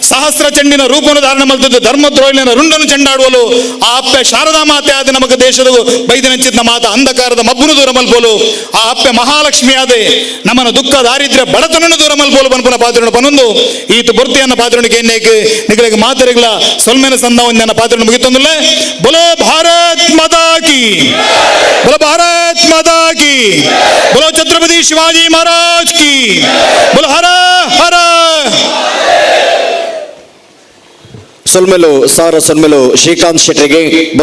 ಸಹಸ್ರ ಚೆಂಡಿನ ರೂಪವನ್ನು ಧಾರಣೆ ಮಾಡುತ್ತಿದ್ದು ಧರ್ಮದ್ರೋಹಿಣಿಯನ್ನು ರುಂಡನ್ನು ಚೆಂಡಾಡುವಲು ಆ ಅಪ್ಪೆ ಶಾರದಾ ಮಾತೆ ಆದ ನಮಗೆ ದೇಶದ ಬೈದಿನಂಚಿದ ಮಾತ ಅಂಧಕಾರದ ಮಬ್ಬನು ದೂರ ಮಲ್ಬೋಲು ಆ ಅಪ್ಪೆ ಮಹಾಲಕ್ಷ್ಮಿಯಾದೆ ನಮ್ಮನ ದುಃಖ, ದಾರಿದ್ರ್ಯ ಬಡತನನ್ನು ದೂರ ಮಲ್ಬೋಲು ಬನ್ಪುನ ಪಾತ್ರಣ ಪನೊಂದು ಈತ ಬುರ್ತಿಯನ್ನ ಪಾತ್ರಣಿಗೆ ಎನ್ನೇಕೆ? ನಿಗಳಿಗೆ ಮಾತರಿಗಳ ಸೊಲ್ಮೆನ ಸಂದವನ್ನ ಪಾತ್ರ ಮುಗಿತಂದುಲ್ಲ? ಬಲೋ ಭಾರತ್ ಮದಾಕಿ ಕಿ! ಬಲೋ ಭಾರತ್ ಮದಾಕಿ ಕಿ! ಬಲೋ ಛತ್ರಪತಿ ಶಿವಾಜಿ ಮಹಾರಾಜ್ ಕಿ! ಬಲೋ ಹರ ಹರ ಸೊಲ್ಮೆಲು ಸಾರ ಸೊಲ್ಮೆಲು ಶ್ರೀಕಾಂತ್ ಶೆಟ್ಟಿಗೆ